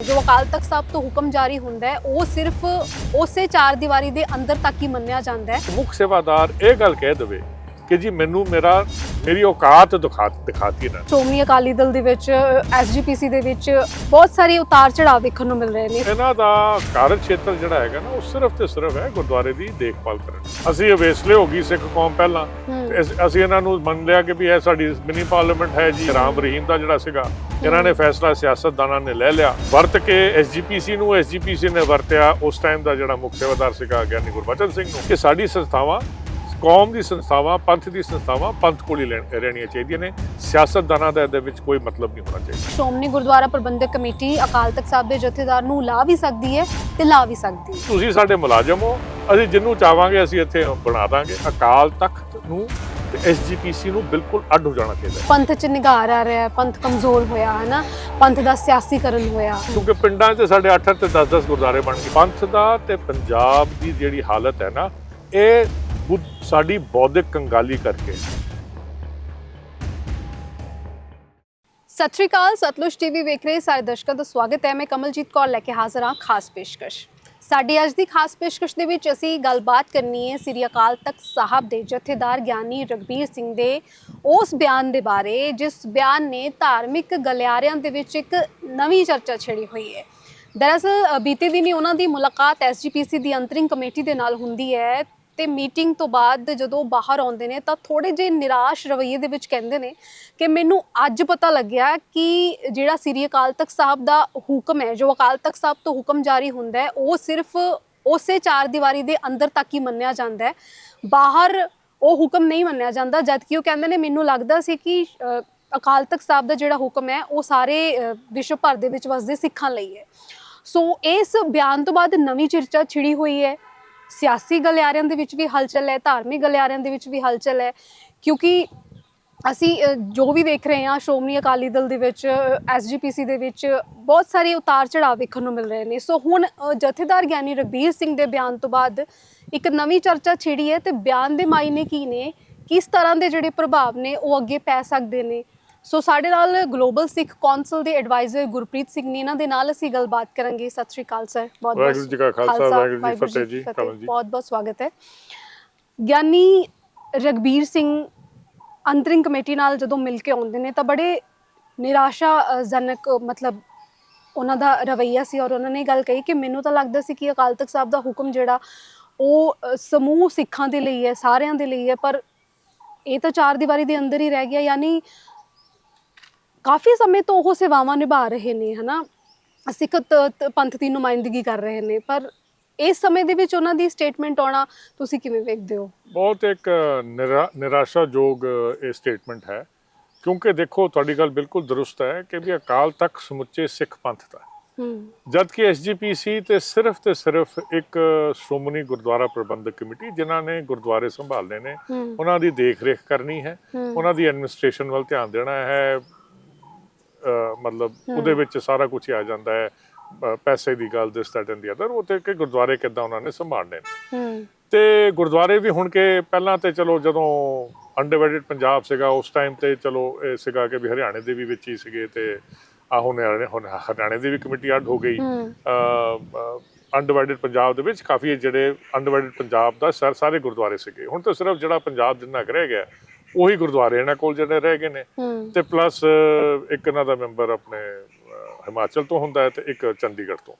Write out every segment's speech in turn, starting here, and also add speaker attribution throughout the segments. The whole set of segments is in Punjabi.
Speaker 1: ਜੋ ਅਕਾਲ ਤਖਤ ਸਾਹਿਬ ਤੋਂ ਹੁਕਮ ਜਾਰੀ ਹੁੰਦਾ ਹੈ, ਉਹ ਸਿਰਫ ਉਸੇ ਚਾਰ ਦੀਵਾਰੀ ਦੇ ਅੰਦਰ ਤੱਕ ਹੀ ਮੰਨਿਆ ਜਾਂਦਾ ਹੈ।
Speaker 2: ਮੁੱਖ ਸੇਵਾਦਾਰ ਇਹ ਗੱਲ ਕਹਿ ਦੇਵੇ ਕਿ ਜੀ ਮੈਨੂੰ ਮੇਰਾ ਮੇਰੀ ਔਕਾਤ ਦਿਖਾ ਦਿਖਾਤੀ ਨਾ।
Speaker 1: ਸ਼੍ਰੋਮਣੀ ਅਕਾਲੀ ਦਲ ਦੇ ਵਿੱਚ ਐਸਜੀਪੀਸੀ ਦੇ ਵਿੱਚ ਬਹੁਤ ਸਾਰੇ ਉਤਾਰ ਚੜਾਅ ਵੇਖਣ ਨੂੰ ਮਿਲ ਰਹੇ ਨੇ।
Speaker 2: ਇਹਨਾਂ ਦਾ ਕਾਰਜ ਖੇਤਰ ਜਿਹੜਾ ਹੈਗਾ ਨਾ ਉਹ ਸਿਰਫ ਤੇ ਸਿਰਫ ਹੈ ਗੁਰਦੁਆਰੇ ਦੀ ਦੇਖਭਾਲ ਕਰਨ। ਅਸੀਂ ਅਵੇਸਲੇ ਹੋ ਗਈ ਸਿੱਖ ਕੌਮ ਪਹਿਲਾਂ। ਅਸੀਂ ਇਹਨਾਂ ਨੂੰ ਮੰਨ ਲਿਆ ਕਿ ਵੀ ਇਹ ਸਾਡੀ ਮਿਨੀ ਪਾਰਲੀਮੈਂਟ ਹੈ ਜੀ। ਰਾਮ ਰਹੀਮ ਦਾ ਜਿਹੜਾ ਸੀਗਾ ਇਹਨਾਂ ਨੇ ਫੈਸਲਾ ਸਿਆਸਤਦਾਨਾਂ ਨੇ ਲੈ ਲਿਆ। ਵਰਤ ਕੇ ਐਸਜੀਪੀਸੀ ਨੂੰ ਐਸਜੀਪੀਸੀ ਨੇ ਵਰਤਿਆ ਉਸ ਟਾਈਮ ਦਾ ਜਿਹੜਾ ਮੁੱਖ ਸੇਵਾਦਾਰ ਸੀਗਾ ਗਿਆਨੀ ਗੁਰਬਚਨ ਸਿੰਘ ਨੂੰ। ਕਿ ਸਾਡੀ ਸੰਸਥਾਵਾਂ ਕੌਮ ਦੀ ਸੰਸਥਾਵਾਂ ਪੰਥ ਦੀ ਸੰਸਥਾਵਾਂ ਪੰਥ ਕੋਲ ਹੀ ਰਹਿਣੀਆਂ ਚਾਹੀਦੀਆਂ ਨੇ। ਸਿਆਸਤਦਾਨਾਂ ਦਾ ਇਹਦੇ ਵਿੱਚ ਕੋਈ ਮਤਲਬ ਨਹੀਂ ਹੋਣਾ ਚਾਹੀਦਾ।
Speaker 1: ਸ਼੍ਰੋਮਣੀ ਗੁਰਦੁਆਰਾ ਪ੍ਰਬੰਧਕ ਕਮੇਟੀ ਅਕਾਲ ਤਖਤ ਸਾਹਿਬ ਦੇ ਜਥੇਦਾਰ ਨੂੰ ਲਾ ਵੀ ਸਕਦੀ ਹੈ ਤੇ ਲਾ ਵੀ ਸਕਦੀ ਹੈ।
Speaker 2: ਤੁਸੀਂ ਸਾਡੇ ਮੁਲਾਜ਼ਮ ਹੋ ਅਸੀਂ ਜਿੰਨੂੰ ਚਾਹਾਂਗੇ ਅਸੀਂ ਇੱਥੇ ਬਣਾ ਦਾਂਗੇ। ਅਕਾਲ ਤਖਤ ਨੂੰ ਤੇ ਐਸਜੀਪੀਸੀ ਨੂੰ ਬਿਲਕੁਲ ਅੱਡ ਹੋ ਜਾਣਾ ਚਾਹੀਦਾ।
Speaker 1: ਪੰਥ ਚ ਨਿਗਾਰ ਆ ਰਿਹਾ ਹੈ ਪੰਥ ਕਮਜ਼ੋਰ ਹੋਇਆ ਹੈ ਨਾ ਪੰਥ ਦਾ ਸਿਆਸੀਕਰਨ ਹੋਇਆ।
Speaker 2: ਕਿਉਂਕਿ ਪਿੰਡਾਂ 'ਚ ਸਾਡੇ 8 ਤੇ 10-10 ਗੁਰਦੁਆਰੇ ਬਣ ਗਏ। ਪੰਥ ਦਾ ਤੇ ਪੰਜਾਬ ਦੀ ਜਿਹੜੀ ਹਾਲਤ ਹੈ ਨਾ ਇਹ ਬੁੱਧ- ਸਾਡੀ ਬੌਧਿਕ ਕੰਗਾਲੀ ਕਰਕੇ।
Speaker 1: ਸਤਿ ਸ਼੍ਰੀ ਅਕਾਲ, ਸਤਲੁਜ ਟੀਵੀ ਵੇਖ ਰਹੇ ਸਾਰੇ ਦਰਸ਼ਕਾਂ ਦਾ ਸਵਾਗਤ ਹੈ। ਮੈਂ ਕਮਲਜੀਤ ਕੌਰ ਲੈ ਕੇ ਹਾਜ਼ਰ ਹਾਂ ਖਾਸ ਪੇਸ਼ਕਸ਼। ਸਾਡੀ ਅੱਜ ਦੀ ਖਾਸ ਪੇਸ਼ਕਸ਼ ਦੇ ਵਿੱਚ ਅਸੀਂ ਗੱਲਬਾਤ ਕਰਨੀ ਹੈ ਸ੍ਰੀ ਅਕਾਲ ਤਖਤ ਸਾਹਿਬ ਦੇ ਜਥੇਦਾਰ ਗਿਆਨੀ ਰਗਬੀਰ ਸਿੰਘ ਦੇ ਉਸ ਬਿਆਨ ਦੇ ਬਾਰੇ, ਜਿਸ ਬਿਆਨ ਨੇ ਧਾਰਮਿਕ ਗਲਿਆਰਿਆਂ ਦੇ ਵਿੱਚ ਇੱਕ ਨਵੀਂ ਚਰਚਾ ਛੇੜੀ ਹੋਈ ਹੈ। ਦਰਅਸਲ ਬੀਤੇ ਦਿਨੀ ਉਹਨਾਂ ਦੀ ਮੁਲਾਕਾਤ ਐਸਜੀਪੀਸੀ ਦੀ ਅੰਤਰਿੰਗ ਕਮੇਟੀ ਦੇ ਨਾਲ ਹੁੰਦੀ ਹੈ। ਤੇ ਮੀਟਿੰਗ ਤੋਂ ਬਾਅਦ ਜਦੋਂ ਬਾਹਰ ਆਉਂਦੇ ਨੇ, ਤਾਂ ਥੋੜੇ ਜਿਹੇ ਨਿਰਾਸ਼ ਰਵੱਈਏ ਦੇ ਵਿੱਚ ਕਹਿੰਦੇ ਨੇ ਕਿ ਮੈਨੂੰ ਅੱਜ ਪਤਾ ਲੱਗਿਆ ਕਿ ਜਿਹੜਾ ਸ੍ਰੀ ਅਕਾਲ ਤਖਤ ਸਾਹਿਬ ਦਾ ਹੁਕਮ ਹੈ, ਜੋ ਅਕਾਲ ਤਖਤ ਸਾਹਿਬ ਤੋਂ ਹੁਕਮ ਜਾਰੀ ਹੁੰਦਾ ਹੈ, ਉਹ ਸਿਰਫ ਉਸੇ ਚਾਰ ਦੀਵਾਰੀ ਦੇ ਅੰਦਰ ਤੱਕ ਹੀ ਮੰਨਿਆ ਜਾਂਦਾ ਹੈ। ਬਾਹਰ ਉਹ ਹੁਕਮ ਨਹੀਂ ਮੰਨਿਆ ਜਾਂਦਾ, ਜਦਕਿ ਉਹ ਕਹਿੰਦੇ ਨੇ, ਮੈਨੂੰ ਲੱਗਦਾ ਸੀ ਕਿ ਅਕਾਲ ਤਖਤ ਸਾਹਿਬ ਦਾ ਜਿਹੜਾ ਹੁਕਮ ਹੈ, ਉਹ ਸਾਰੇ ਵਿਸ਼ਵ ਭਰ ਦੇ ਵਿੱਚ ਵਸਦੇ ਸਿੱਖਾਂ ਲਈ ਹੈ। ਸੋ ਇਸ ਬਿਆਨ ਤੋਂ ਬਾਅਦ ਨਵੀਂ ਚਰਚਾ ਛਿੜੀ ਹੋਈ ਹੈ। ਸਿਆਸੀ ਗਲਿਆਰਿਆਂ ਦੇ ਵਿੱਚ ਵੀ ਹਲਚਲ ਹੈ, ਧਾਰਮਿਕ ਗਲਿਆਰਿਆਂ ਦੇ ਵਿੱਚ ਵੀ ਹਲਚਲ ਹੈ, ਕਿਉਂਕਿ ਅਸੀਂ ਜੋ ਵੀ ਦੇਖ ਰਹੇ ਹਾਂ, ਸ਼੍ਰੋਮਣੀ ਅਕਾਲੀ ਦਲ ਦੇ ਵਿੱਚ ਐਸਜੀਪੀਸੀ ਦੇ ਵਿੱਚ, ਬਹੁਤ ਸਾਰੇ ਉਤਾਰ ਚੜਾਅ ਵੇਖਣ ਨੂੰ ਮਿਲ ਰਹੇ ਨੇ। ਸੋ ਹੁਣ ਜਥੇਦਾਰ ਗਿਆਨੀ ਰਗਬੀਰ ਸਿੰਘ ਦੇ ਬਿਆਨ ਤੋਂ ਬਾਅਦ ਇੱਕ ਨਵੀਂ ਚਰਚਾ ਛਿੜੀ ਹੈ ਤੇ ਬਿਆਨ ਦੇ ਮਾਇਨੇ ਕੀ ਨੇ? ਕਿਸ ਤਰ੍ਹਾਂ ਦੇ ਜਿਹੜੇ ਪ੍ਰਭਾਵ ਨੇ, ਉਹ ਅੱਗੇ ਪੈ ਸਕਦੇ ਨੇ? ਸੋ ਸਾਡੇ ਨਾਲ ਗਲੋਬਲ ਸਿੱਖ ਕੌਂਸਲ ਦੇ ਐਡਵਾਈਜ਼ਰ ਗੁਰਪ੍ਰੀਤ ਸਿੰਘ ਨੇ ਇਹਨਾਂ ਦੇ ਨਾਲ ਅਸੀਂ ਗੱਲਬਾਤ ਕਰਾਂਗੇ। ਸਤਿ ਸ਼੍ਰੀ ਅਕਾਲ ਸਰ ਬਹੁਤ ਬਹੁਤ
Speaker 2: ਵਾਹਿਗੁਰੂ ਜੀ ਕਾ ਖਾਲਸਾ, ਵਾਹਿਗੁਰੂ ਜੀ ਫਤਿਹ ਜੀ।
Speaker 1: ਬਹੁਤ ਬਹੁਤ ਸਵਾਗਤ ਹੈ। ਗਿਆਨੀ ਰਗਬੀਰ ਸਿੰਘ ਅੰਤਰਿੰਗ ਕਮੇਟੀ ਨਾਲ ਜਦੋਂ ਮਿਲ ਕੇ ਆਉਂਦੇ ਨੇ ਤਾਂ ਬੜੇ ਨਿਰਾਸ਼ਾਜਨਕ ਮਤਲਬ ਉਹਨਾਂ ਦਾ ਰਵਈਆ ਸੀ ਔਰ ਉਹਨਾਂ ਨੇ ਗੱਲ ਕਹੀ ਕਿ ਮੈਨੂੰ ਤਾਂ ਲੱਗਦਾ ਸੀ ਕਿ ਅਕਾਲ ਤਖਤ ਸਾਹਿਬ ਦਾ ਹੁਕਮ ਜਿਹੜਾ ਉਹ ਸਮੂਹ ਸਿੱਖਾਂ ਦੇ ਲਈ ਹੈ ਸਾਰਿਆਂ ਦੇ ਲਈ ਹੈ ਪਰ ਇਹ ਤਾਂ ਚਾਰ ਦੀਵਾਰੀ ਦੇ ਅੰਦਰ ਹੀ ਰਹਿ ਗਿਆ। ਯਾਨੀ ਕਾਫੀ ਸਮੇਂ ਤੋਂ ਉਹ ਸੇਵਾਵਾਂ ਨਿਭਾ ਰਹੇ ਨੇ ਹਨਾ? ਸਿੱਖ ਤ- ਪੰਥ ਦੀ ਨੁਮਾਇੰਦਗੀ ਕਰ ਰਹੇ ਨੇ ਪਰ ਇਸ ਸਮੇਂ ਦੇ ਵਿੱਚ ਉਹਨਾਂ ਦੀ ਸਟੇਟਮੈਂਟ ਆਉਣਾ ਤੁਸੀਂ ਕਿਵੇਂ ਵੇਖਦੇ ਹੋ?
Speaker 2: ਬਹੁਤ ਇੱਕ ਨਿਰਾ- ਨਿਰਾਸ਼ਾਜੋਗ ਇਹ ਸਟੇਟਮੈਂਟ ਹੈ। ਕਿਉਂਕਿ ਦੇਖੋ ਤੁਹਾਡੀ ਗੱਲ ਬਿਲਕੁਲ ਦਰੁਸਤ ਹੈ ਕਿ ਵੀ ਅਕਾਲ ਤਖਤ ਸਮੁੱਚੇ ਸਿੱਖ ਪੰਥ ਦਾ। ਹੈ। ਜਦ ਕਿ ਐਸਜੀਪੀਸੀ ਤੇ ਸਿਰਫ ਤੇ ਸਿਰਫ ਇੱਕ ਸ਼੍ਰੋਮਣੀ ਗੁਰਦੁਆਰਾ ਪ੍ਰਬੰਧਕ ਕਮੇਟੀ ਜਿਨ੍ਹਾਂ ਨੇ ਗੁਰਦੁਆਰੇ ਸੰਭਾਲਨੇ ਨੇ
Speaker 1: ਹੂੰ।
Speaker 2: ਉਹਨਾਂ ਦੀ ਦੇਖ ਰੇਖ ਕਰਨੀ ਹੈ।
Speaker 1: ਹੂੰ।
Speaker 2: ਉਹਨਾਂ ਦੀ ਐਡਮਿਨਿਸਟ੍ਰੇਸ਼ਨ ਵੱਲ ਧਿਆਨ ਦੇਣਾ ਹੈ ਮਤਲਬ ਉਹਦੇ ਵਿੱਚ ਸਾਰਾ ਕੁਝ ਆ ਜਾਂਦਾ ਹੈ ਪੈਸੇ ਦੀ ਗੱਲ this that and the other ਉਹ ਤੇ ਕਿ ਗੁਰਦੁਆਰੇ ਕਿੱਦਾਂ ਉਹਨਾਂ ਨੇ ਸੰਭਾਲਨੇ ਨੇ।
Speaker 1: ਹੂੰ
Speaker 2: ਤੇ ਗੁਰਦੁਆਰੇ ਵੀ ਹੁਣ ਕਿ ਪਹਿਲਾਂ ਤੇ ਚਲੋ ਜਦੋਂ ਅਨਡਿਵਾਈਡਡ ਪੰਜਾਬ ਸੀਗਾ ਉਸ ਟਾਈਮ ਤੇ ਚਲੋ ਇਹ ਸੀਗਾ ਕਿ ਵੀ ਹਰਿਆਣੇ ਦੇ ਵੀ ਵਿੱਚ ਹੀ ਸੀਗੇ ਤੇ ਆ ਹੁਣ ਹਰਿਆਣੇ ਹੁਣ ਹਰਿਆਣੇ ਦੀ ਵੀ ਕਮੇਟੀ ਅੱਡ ਹੋ ਗਈ। ਅਨਡਿਵਾਈਡਡ ਪੰਜਾਬ ਦੇ ਵਿੱਚ ਕਾਫੀ ਜਿਹੜੇ ਅਨਡਿਵਾਈਡਡ ਪੰਜਾਬ ਦਾ ਸਰ ਸਾਰੇ ਗੁਰਦੁਆਰੇ ਸੀਗੇ। ਹੁਣ ਤਾਂ ਸਿਰਫ ਜਿਹੜਾ ਪੰਜਾਬ ਜਿੰਨਾ ਰਹਿ ਗਿਆ ਉਹੀ ਗੁਰਦੁਆਰੇ ਇਹਨਾਂ ਕੋਲ ਜਿਹੜੇ ਰਹਿ ਗਏ ਨੇ। ਤੇ ਪਲੱਸ ਇੱਕ ਇਹਨਾਂ ਦਾ ਮੈਂਬਰ ਆਪਣੇ ਹਿਮਾਚਲ ਤੋਂ ਹੁੰਦਾ ਹੈ ਤੇ ਇੱਕ ਚੰਡੀਗੜ੍ਹ ਤੋਂ।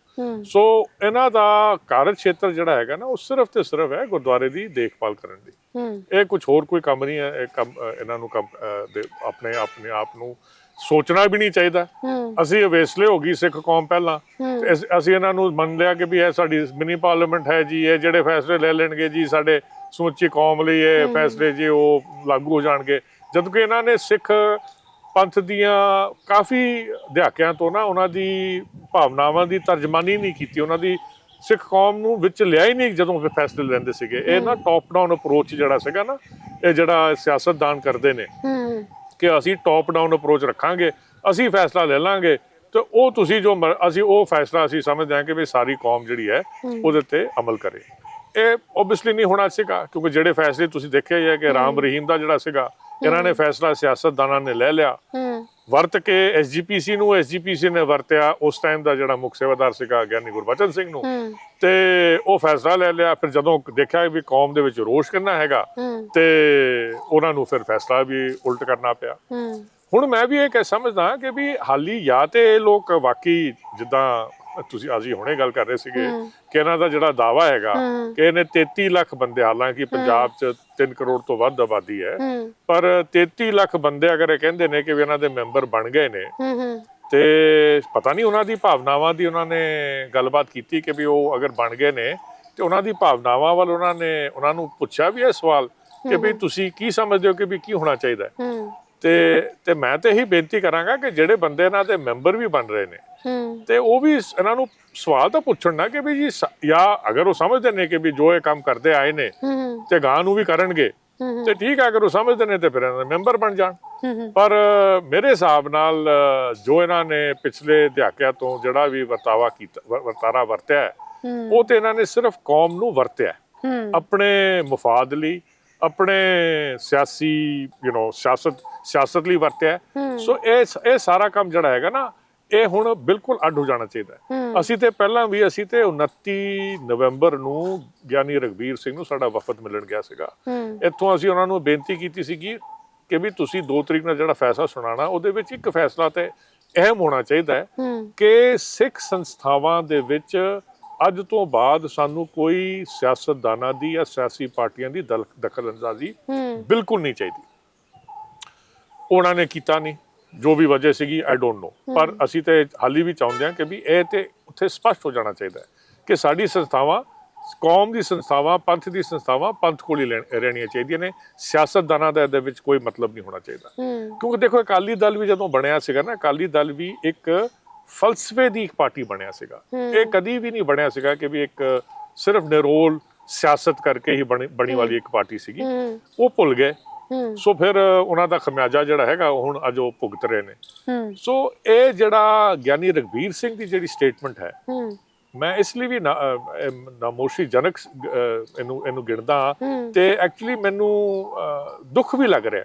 Speaker 2: ਸੋ ਇਹਨਾਂ ਦਾ ਕਾਰਜ ਖੇਤਰ ਜਿਹੜਾ ਹੈਗਾ ਨਾ ਉਹ ਸਿਰਫ ਤੇ ਸਿਰਫ ਹੈ ਗੁਰਦੁਆਰੇ ਦੀ ਦੇਖਭਾਲ ਕਰਨ ਦੀ। ਇਹ ਕੁਝ ਹੋਰ ਕੋਈ ਕੰਮ ਨਹੀਂ ਹੈ ਇਹ ਕੰਮ ਇਹਨਾਂ ਨੂੰ ਆਪਣੇ ਆਪਣੇ ਆਪ ਨੂੰ ਸੋਚਣਾ ਵੀ ਨਹੀਂ ਚਾਹੀਦਾ। ਅਸੀਂ ਅਵੇਸਲੇ ਹੋ ਗਈ ਸਿੱਖ ਕੌਮ ਪਹਿਲਾਂ। ਅਸ- ਇਹਨਾਂ ਨੂੰ ਮੰਨ ਲਿਆ ਕਿ ਵੀ ਇਹ ਸਾਡੀ ਮਿਨੀ ਪਾਰਲੀਮੈਂਟ ਹੈ ਜੀ ਇਹ ਜਿਹੜੇ ਫੈਸਲੇ ਲੈ ਲੈਣਗੇ ਜੀ ਸਾਡੇ ਸਮੁੱਚੀ ਕੌਮ ਲਈ ਇਹ ਫੈਸਲੇ ਜੀ ਉਹ ਲਾਗੂ ਹੋ ਜਾਣਗੇ। ਜਦ ਕਿ ਇਹਨਾਂ ਨੇ ਸਿੱਖ ਪੰਥ ਦੀਆਂ ਕਾਫੀ ਦਹਾਕਿਆਂ ਤੋਂ ਨਾ ਉਹਨਾਂ ਦੀ ਭਾਵਨਾਵਾਂ ਦੀ ਤਰਜਮਾਨੀ ਨਹੀਂ ਕੀਤੀ। ਉਹਨਾਂ ਦੀ ਸਿੱਖ ਕੌਮ ਨੂੰ ਵਿੱਚ ਲਿਆ ਹੀ ਨਹੀਂ ਜਦੋਂ ਇਹ ਫੈਸਲੇ ਲੈਂਦੇ ਸੀਗੇ। ਇਹ ਨਾ ਟੌਪ ਡਾਊਨ ਅਪਰੋਚ ਜਿਹੜਾ ਸੀਗਾ ਨਾ ਇਹ ਜਿਹੜਾ ਸਿਆਸਤਦਾਨ ਕਰਦੇ ਨੇ। ਕਿ ਅਸੀਂ ਟੌਪ ਡਾਊਨ ਅਪਰੋਚ ਰੱਖਾਂਗੇ ਅਸੀਂ ਫੈਸਲਾ ਲੈ ਲਾਂਗੇ ਤੇ ਉਹ ਤੁਸੀਂ ਜੋ ਅਸੀਂ ਉਹ ਫੈਸਲਾ ਅਸੀਂ ਸਮਝਦੇ ਹਾਂ ਕਿ ਵੀ ਸਾਰੀ ਕੌਮ ਜਿਹੜੀ ਹੈ ਉਹਦੇ ਤੇ ਅਮਲ ਕਰੇ। ਇਹ ਓਬਵੀਅਸਲੀ ਨਹੀਂ ਹੋਣਾ ਸੀਗਾ ਕਿਉਂਕਿ ਜਿਹੜੇ ਫੈਸਲੇ ਤੁਸੀਂ ਦੇਖਿਆ ਹੀ ਕਿ ਰਾਮ ਰਹੀਮ ਦਾ ਜਿਹੜਾ ਸੀਗਾ ਇਹਨਾਂ ਨੇ ਫੈਸਲਾ ਸਿਆਸਤਦਾਨਾਂ ਨੇ ਲੈ ਲਿਆ। ਵਰਤ ਕੇ ਐਸਜੀਪੀਸੀ ਨੂੰ ਐਸਜੀਪੀਸੀ ਨੇ ਵਰਤਿਆ ਉਸ ਟਾਈਮ ਦਾ ਜਿਹੜਾ ਮੁੱਖ ਸੇਵਾਦਾਰ ਸੀਗਾ ਗਿਆਨੀ ਗੁਰਬਚਨ ਸਿੰਘ ਨੂੰ। ਤੇ ਉਹ ਫੈਸਲਾ ਲੈ ਲਿਆ ਫਿਰ ਜਦੋਂ ਦੇਖਿਆ ਵੀ ਕੌਮ ਦੇ ਵਿੱਚ ਰੋਸ਼ ਕਿੰਨਾ ਹੈਗਾ ਤੇ ਉਹਨਾਂ ਨੂੰ ਫਿਰ ਫੈਸਲਾ ਵੀ ਉਲਟ ਕਰਨਾ ਪਿਆ। ਹੁਣ ਮੈਂ ਵੀ ਇਹ ਕਹਿ ਸਮਝਦਾ ਕਿ ਵੀ ਹਾਲੀ ਜਾਂ ਤੇ ਇਹ ਲੋਕ ਵਾਕਈ ਜਿੱਦਾਂ ਤੁਸੀਂ ਅਸੀਂ ਹੁਣੇ ਗੱਲ ਕਰ ਰਹੇ ਸੀਗੇ। ਕਿ ਇਹਨਾਂ ਦਾ ਜਿਹੜਾ ਦਾਵਾ ਹੈਗਾ। ਕਿ ਇਹਨੇ 33 ਲੱਖ ਬੰਦੇ ਹਾਲਾਂਕਿ ਪੰਜਾਬ 'ਚ 3 ਕਰੋੜ ਤੋਂ ਵੱਧ ਆਬਾਦੀ ਹੈ ਪਰ 33 ਲੱਖ ਬੰਦੇ ਅਗਰ ਇਹ ਕਹਿੰਦੇ ਨੇ ਕਿ ਵੀ ਇਹਨਾਂ ਦੇ ਮੈਂਬਰ ਬਣ ਗਏ ਨੇ ਤੇ ਪਤਾ ਨਹੀਂ ਉਹਨਾਂ ਦੀ ਭਾਵਨਾਵਾਂ ਦੀ ਉਹਨਾਂ ਨੇ ਗੱਲਬਾਤ ਕੀਤੀ ਕਿ ਵੀ ਉਹ ਅਗਰ ਬਣ ਗਏ ਨੇ ਤੇ ਉਹਨਾਂ ਦੀ ਭਾਵਨਾਵਾਂ ਵੱਲ ਉਹਨਾਂ ਨੇ ਉਹਨਾਂ ਨੂੰ ਪੁੱਛਿਆ ਵੀ ਇਹ ਸਵਾਲ ਕਿ ਵੀ ਤੁਸੀਂ ਕੀ ਸਮਝਦੇ ਹੋ ਕਿ ਵੀ ਕੀ ਹੋਣਾ ਚਾਹੀਦਾ ਤੇ ਤੇ ਮੈਂ ਤੇ ਇਹੀ ਬੇਨਤੀ ਕਰਾਂਗਾ ਕਿ ਜਿਹੜੇ ਬੰਦੇ ਇਹਨਾਂ ਦੇ ਮੈਂਬਰ ਵੀ ਬਣ ਰਹੇ ਨੇ ਤੇ ਉਹ ਵੀ ਇਹਨਾਂ ਨੂੰ ਸਵਾਲ ਤਾਂ ਪੁੱਛਣ ਨਾ ਕਿ ਵੀ ਜੀ ਜਾਂ ਅਗਰ ਉਹ ਸਮਝਦੇ ਨੇ ਕਿ ਵੀ ਜੋ ਇਹ ਕੰਮ ਕਰਦੇ ਆਏ ਨੇ ਤੇ ਗਾਂ ਨੂੰ ਵੀ ਕਰਨਗੇ ਤੇ ਠੀਕ ਹੈ ਅਗਰ ਉਹ ਸਮਝਦੇ ਨੇ ਤੇ ਫਿਰ ਇਹਨਾਂ ਦੇ ਮੈਂਬਰ ਬਣ ਜਾਣ। ਪਰ ਮੇਰੇ ਹਿਸਾਬ ਨਾਲ ਜੋ ਇਹਨਾਂ ਨੇ ਪਿਛਲੇ ਦਹਾਕਿਆਂ ਤੋਂ ਜਿਹੜਾ ਵੀ ਵਰਤਾਵਾ ਕੀਤਾ ਵਰਤਾਰਾ ਵਰਤਿਆ ਉਹ ਤੇ ਇਹਨਾਂ ਨੇ ਸਿਰਫ ਕੌਮ ਨੂੰ ਵਰਤਿਆ ਆਪਣੇ ਮਫਾਦ ਲਈ ਆਪਣੇ ਸਿਆਸੀ ਯੂ نو ਸਿਆਸਤ ਸਿਆਸਤ ਲਈ ਵਰਤਿਆ। ਸੋ ਇਹ ਇਹ ਸਾਰਾ ਕੰਮ ਜਿਹੜਾ ਹੈਗਾ ਨਾ ਇਹ ਹੁਣ ਬਿਲਕੁਲ ਅੱਡ ਹੋ ਜਾਣਾ ਚਾਹੀਦਾ। ਅਸੀਂ ਤੇ ਪਹਿਲਾਂ ਵੀ ਅਸੀਂ ਤੇ 29 ਨਵੰਬਰ ਨੂੰ ਗਿਆਨੀ ਰਗਵੀਰ ਸਿੰਘ ਨੂੰ ਸਾਡਾ ਵਫਦ ਮਿਲਣ ਗਿਆ ਸੀਗਾ। ਇੱਥੋਂ ਅਸੀਂ ਉਹਨਾਂ ਨੂੰ ਬੇਨਤੀ ਕੀਤੀ ਸੀਗੀ ਕਿ ਵੀ ਤੁਸੀਂ 2 ਤਰੀਕ ਨੂੰ ਜਿਹੜਾ ਫੈਸਲਾ ਸੁਣਾਉਣਾ ਉਹਦੇ ਵਿੱਚ ਇੱਕ ਫੈਸਲਾ ਤੇ ਅਹਿਮ ਹੋਣਾ ਚਾਹੀਦਾ ਹੈ ਕਿ ਸਿੱਖ ਸੰਸਥਾਵਾਂ ਦੇ ਵਿੱਚ ਅੱਜ ਤੋਂ ਬਾਅਦ ਸਾਨੂੰ ਕੋਈ ਸਿਆਸਤਦਾਨਾਂ ਦੀ ਜਾਂ ਸਿਆਸੀ ਪਾਰਟੀਆਂ ਦੀ ਦਖਲਅੰਦਾਜ਼ੀ ਬਿਲਕੁਲ ਨਹੀਂ ਚਾਹੀਦੀ। ਉਹਨਾਂ ਨੇ ਕੀਤਾ ਨਹੀਂ। ਜੋ ਵੀ ਵਜ੍ਹਾ ਸੀਗੀ ਆਈ ਡੋਨਟ ਨੋ ਪਰ ਅਸੀਂ ਤੇ ਹਾਲੀ ਵੀ ਚਾਹੁੰਦੇ ਹਾਂ ਕਿ ਵੀ ਇਹ ਤੇ ਉੱਥੇ ਸਪਸ਼ਟ ਹੋ ਜਾਣਾ ਚਾਹੀਦਾ ਹੈ ਕਿ ਸਾਡੀ ਸੰਸਥਾਵਾਂ ਕੌਮ ਦੀ ਸੰਸਥਾਵਾਂ ਪੰਥ ਦੀ ਸੰਸਥਾਵਾਂ ਪੰਥ ਕੋਲ ਹੀ ਰਹਿ- ਰਹਿਣੀਆਂ ਚਾਹੀਦੀਆਂ ਨੇ। ਸਿਆਸਤਦਾਨਾਂ ਦਾ ਇਹਦੇ ਵਿੱਚ ਕੋਈ ਮਤਲਬ ਨਹੀਂ ਹੋਣਾ ਚਾਹੀਦਾ। ਕਿਉਂਕਿ ਦੇਖੋ ਅਕਾਲੀ ਦਲ ਵੀ ਜਦੋਂ ਬਣਿਆ ਸੀਗਾ ਨਾ ਅਕਾਲੀ ਦਲ ਵੀ ਇੱਕ ਫਲਸਫੇ ਦੀ ਇੱਕ ਪਾਰਟੀ ਬਣਿਆ ਸੀਗਾ। ਇਹ ਕਦੀ ਵੀ ਨਹੀਂ ਬਣਿਆ ਸੀਗਾ ਕਿ ਵੀ ਇੱਕ ਸਿਰਫ ਨਿਰੋਲ ਸਿਆਸਤ ਕਰਕੇ ਹੀ ਬਣੀ ਵਾਲੀ ਇੱਕ ਪਾਰਟੀ ਸੀਗੀ। ਉਹ ਭੁੱਲ ਗਏ। ਸੋ ਫਿਰ ਉਹਨਾਂ ਦਾ ਖਮਿਆਜਾ ਜਿਹੜਾ ਹੈਗਾ ਉਹ ਹੁਣ ਅੱਜ ਉਹ ਭੁਗਤ ਰਹੇ ਨੇ। ਸੋ ਇਹ ਜਿਹੜਾ ਗਿਆਨੀ ਰਗਵੀਰ ਸਿੰਘ ਦੀ ਜਿਹੜੀ ਸਟੇਟਮੈਂਟ ਹੈ ਮੈਂ ਇਸ ਲਈ ਵੀ ਨਾਮੋਸ਼ੀ ਜਨਕ ਇਹਨੂੰ ਇਹਨੂੰ ਗਿਣਦਾ ਤੇ ਐਕਚੁਅਲੀ ਮੈਨੂੰ ਦੁੱਖ ਵੀ ਲੱਗ ਰਿਹਾ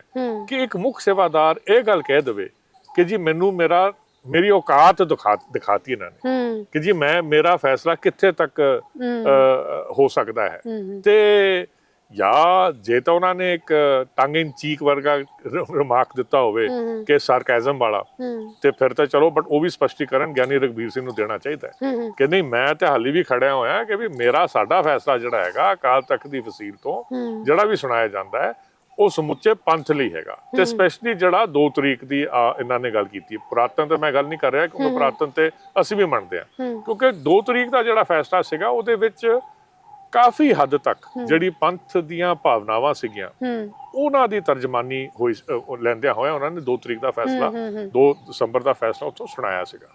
Speaker 2: ਕਿ ਇੱਕ ਮੁੱਖ ਸੇਵਾਦਾਰ ਇਹ ਗੱਲ ਕਹਿ ਦੇਵੇ ਕਿ ਜੀ ਮੈਨੂੰ ਮੇਰਾ ਮੇਰੀ ਔਕਾਤ ਦਿਖਾ ਦਿਖਾਤੀ ਇਹਨਾਂ ਨੇ। ਕਿ ਜੀ ਮੈਂ ਮੇਰਾ ਫੈਸਲਾ ਕਿੱਥੇ ਤੱਕ
Speaker 1: ਹੂੰ।
Speaker 2: ਸਕਦਾ ਹੂੰ। ਤੇ ਜਾਂ ਜੇ ਤਾਂ ਉਹਨਾਂ ਨੇ ਇੱਕ ਟੰਗ ਇਨ ਚੀਕ ਵਰਗਾ ਰਿਮਾਰਕ ਦਿੱਤਾ ਹੋਵੇ ਕਿ ਸਰਕੈਜ਼ਮ ਵਾਲਾ ਤੇ ਫਿਰ ਤਾਂ ਚਲੋ ਬਟ ਉਹ ਵੀ ਸਪਸ਼ਟੀਕਰਨ ਗਿਆਨੀ ਰਗਵੀਰ ਸਿੰਘ ਨੂੰ ਦੇਣਾ ਚਾਹੀਦਾ ਕਿ ਨਹੀਂ ਮੈਂ ਤੇ ਹਾਲੀ ਵੀ ਖੜਿਆ ਹੋਇਆ ਕਿ ਵੀ ਮੇਰਾ ਸਾਡਾ ਫੈਸਲਾ ਜਿਹੜਾ ਹੈਗਾ ਅਕਾਲ ਤਖਤ ਦੀ ਵਸੀਰ ਤੋਂ ਜਿਹੜਾ ਵੀ ਸੁਣਾਇਆ ਜਾਂਦਾ ਹੈ ਉਹ ਸਮੁੱਚੇ ਪੰਥ ਲਈ ਹੈਗਾ। ਤੇ ਸਪੈਸ਼ਲੀ ਜਿਹੜਾ 2 ਤਰੀਕ ਦੀ ਆ, ਇਹਨਾਂ ਨੇ ਗੱਲ ਕੀਤੀ ਹੈ। ਪੁਰਾਤਨ ਤੇ ਮੈਂ ਗੱਲ ਨਹੀਂ ਕਰ ਰਿਹਾ ਕਿਉਂਕਿ ਪੁਰਾਤਨ ਤੇ ਅਸੀਂ ਵੀ ਮੰਨਦੇ ਹੂੰ। ਕਿਉਂਕਿ 2 ਤਰੀਕ ਦਾ ਜਿਹੜਾ ਫੈਸਲਾ ਸੀਗਾ ਉਹਦੇ ਵਿੱਚ ਕਾਫੀ ਹੱਦ ਤੱਕ ਜਿਹੜੀ ਪੰਥ ਦੀਆਂ ਭਾਵਨਾਵਾਂ ਸੀਗੀਆਂ ਉਹਨਾਂ ਦੀ ਤਰਜਮਾਨੀ ਹੋਈ ਲੈਂਦਿਆਂ ਹੋਇਆ ਉਹਨਾਂ ਨੇ 2 ਤਰੀਕ ਦਾ ਫੈਸਲਾ
Speaker 1: ਹੂੰ, ਹੂੰ,
Speaker 2: 2 ਦਸੰਬਰ ਦਾ ਫੈਸਲਾ ਉੱਥੋਂ ਸੁਣਾਇਆ ਸੀਗਾ।